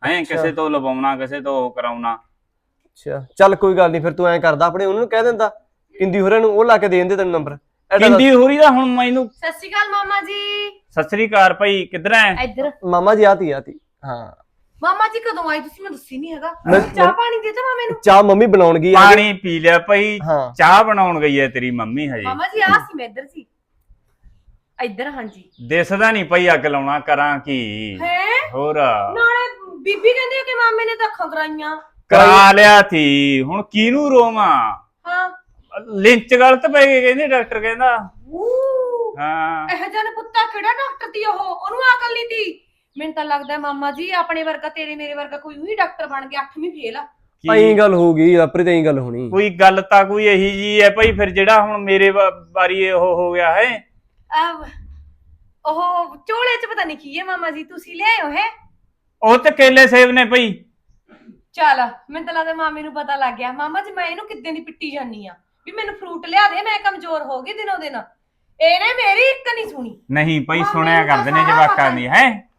ਹੈ ਕਿਸੇ ਤੋਂ ਲਵਾਉਣਾ ਕਿਸੇ ਤੋਂ ਉਹ ਕਰਾਉਣਾ। ਅੱਛਾ ਚੱਲ ਕੋਈ ਗੱਲ ਨਹੀਂ ਫਿਰ ਤੂੰ ਐਂ ਕਰਦਾ ਆਪਣੇ ਉਹਨਾਂ ਨੂੰ ਕਹਿ ਦਿੰਦਾ। ਕਿੰਦੀ ਹੋਰਾਂ ਨੂੰ ਉਹ ਲਾ ਕੇ ਦੇ ਦਿੰਦੇ ਤੈਨੂੰ ਨੰਬਰ। ਕਿੰਦੀ ਹੋਰੀ ਦਾ ਹੁਣ ਮੈਨੂੰ ਸਤਿ ਸ਼੍ਰੀ ਅਕਾਲ ਮਾਮਾ ਜੀ। ਸਤਿ ਸ੍ਰੀ ਅਕਾਲ ਭਾਈ ਕਿੱਧਰ ਐ? ਇੱਧਰ। ਮਾਮਾ ਜੀ ਆਤੀ ਆਤੀ ਹਾਂ। ਮਾਮਾ ਜੀ ਕਦੋਂ ਆਏ ਤੁਸੀਂ? ਮੈਨੂੰ ਦੱਸੀ ਨਹੀਂ ਹੈਗਾ। ਮੈਂ- ਚਾਹ ਪਾਣੀ ਦੇ ਤਾ ਮਾਮੇ ਨੂੰ। ਚਾਹ ਮੰਮੀ ਬਣਾਉਣਗੀ ਪਾਣੀ ਪੀ ਲਿਆ ਭਾਈ। ਹਾਂ। ਚਾਹ ਬਣਾਉਣ ਗਈ ਐ ਤੇਰੀ ਮੰਮੀ ਹਜੇ। ਮਾਮਾ ਜੀ ਆ ਸੀ ਮੈਂ ਇੱਧਰ ਸੀ। ਇੱਧਰ ਹਾਂਜੀ। ਦਿਸਦਾ ਨਹੀਂ ਭਾਈ ਅੱਗ ਲਾਉਣਾ ਕਰਾਂ ਕੀ। ਹੈ? ਹੋਰ। ਨਾਲੇ ਬੀਬੀ ਕਹਿੰਦੀ ਆ ਕਿ ਮਾਮੇ ਨੇ ਤਾਂ ਅੱਖਾਂ ਕਰਾਈਆਂ। ਕਰਾ ਲਿਆ ਸੀ। ਹੁਣ ਕਿਹਨੂੰ ਰੋਵਾਂ? ਹਾਂ। ਲਿੰਚ ਗਲਤ ਪੈ ਗਏ ਕਹਿੰਦੇ ਡਾਕਟਰ ਕਹਿੰਦਾ। ਊ। ਹਾਂ। ਇਹ ਜਨ ਪੁੱਤਾ ਕਿਹੜਾ ਡਾਕਟਰ ਤੀ ਉਹ? ਉਹਨੂੰ ਅਕਲ ਨਹੀਂ ਤੀ। ਮੈਨੂੰ ਤਾਂ ਲੱਗਦਾ ਹੈ ਮਾਮਾ ਜੀ ਆਪਣੇ ਵਰਗਾ ਤੇਰੇ ਮੇਰੇ ਵਰਗਾ ਕੋਈ ਉਹੀ ਡਾਕਟਰ ਬਣ ਗਿਆ 8ਵੀਂ ਫੇਲ ਆ। ਐਂ ਗੱਲ ਹੋਊਗੀ ਆਪਰੇ ਤੇ ਐਂ ਗੱਲ ਹੋਣੀ। ਕੋਈ ਗੱਲ ਤਾਂ ਕੋਈ ਇਹੀ ਜੀ ਹੈ ਭਾਈ ਫਿਰ ਜਿਹੜਾ ਹੁਣ ਮੇਰੇ ਵਾ- ਵਾਰੀ ਇਹ ਉਹ ਹੋ ਗਿਆ ਹੈ? ਅਹ, ਉਹ ਚੋਲੇ ਚ ਪਤਾ ਨਹੀਂ ਕੀ ਹੈ ਮਾਮਾ ਜੀ ਤੁਸੀਂ ਲਿਆਏ ਹੋ ਹੈ? ਉਹ ਤੇ ਕੇਲੇ ਸੇਬ ਨੇ ਭਾਈ। ਚੱਲ ਮੈਨੂੰ ਤਾਂ ਲੱਗਦਾ ਮਾਮੇ ਨੂੰ ਪਤਾ ਲੱਗ ਗਿਆ। ਮਾਮਾ ਜੀ ਮੈਂ ਇਹਨੂੰ ਕਿੱਦਾਂ ਦੀ ਪਿੱਟੀ ਜਾਨੀ ਆ ਵੀ ਮੈਨੂੰ ਫਰੂਟ ਲਿਆ ਦੇ ਮੈਂ ਕਮਜ਼ੋਰ ਹੋ ਗਈ ਦਿਨੋਂ ਦਿਨ। ਇਹਨੇ ਮੇਰੀ ਇੱਕ ਨਹੀਂ ਸੁਣੀ। ਨਹੀਂ ਭਾਈ ਮੰਮੀ ਸੁਣਿਆ ਨੂੰ ਤਾਂ ਕਰਦੇ ਨੇ ਸਾਰਾ ਜਵਾਕਾਂ ਪਤਾ ਦੀ ਹੈ?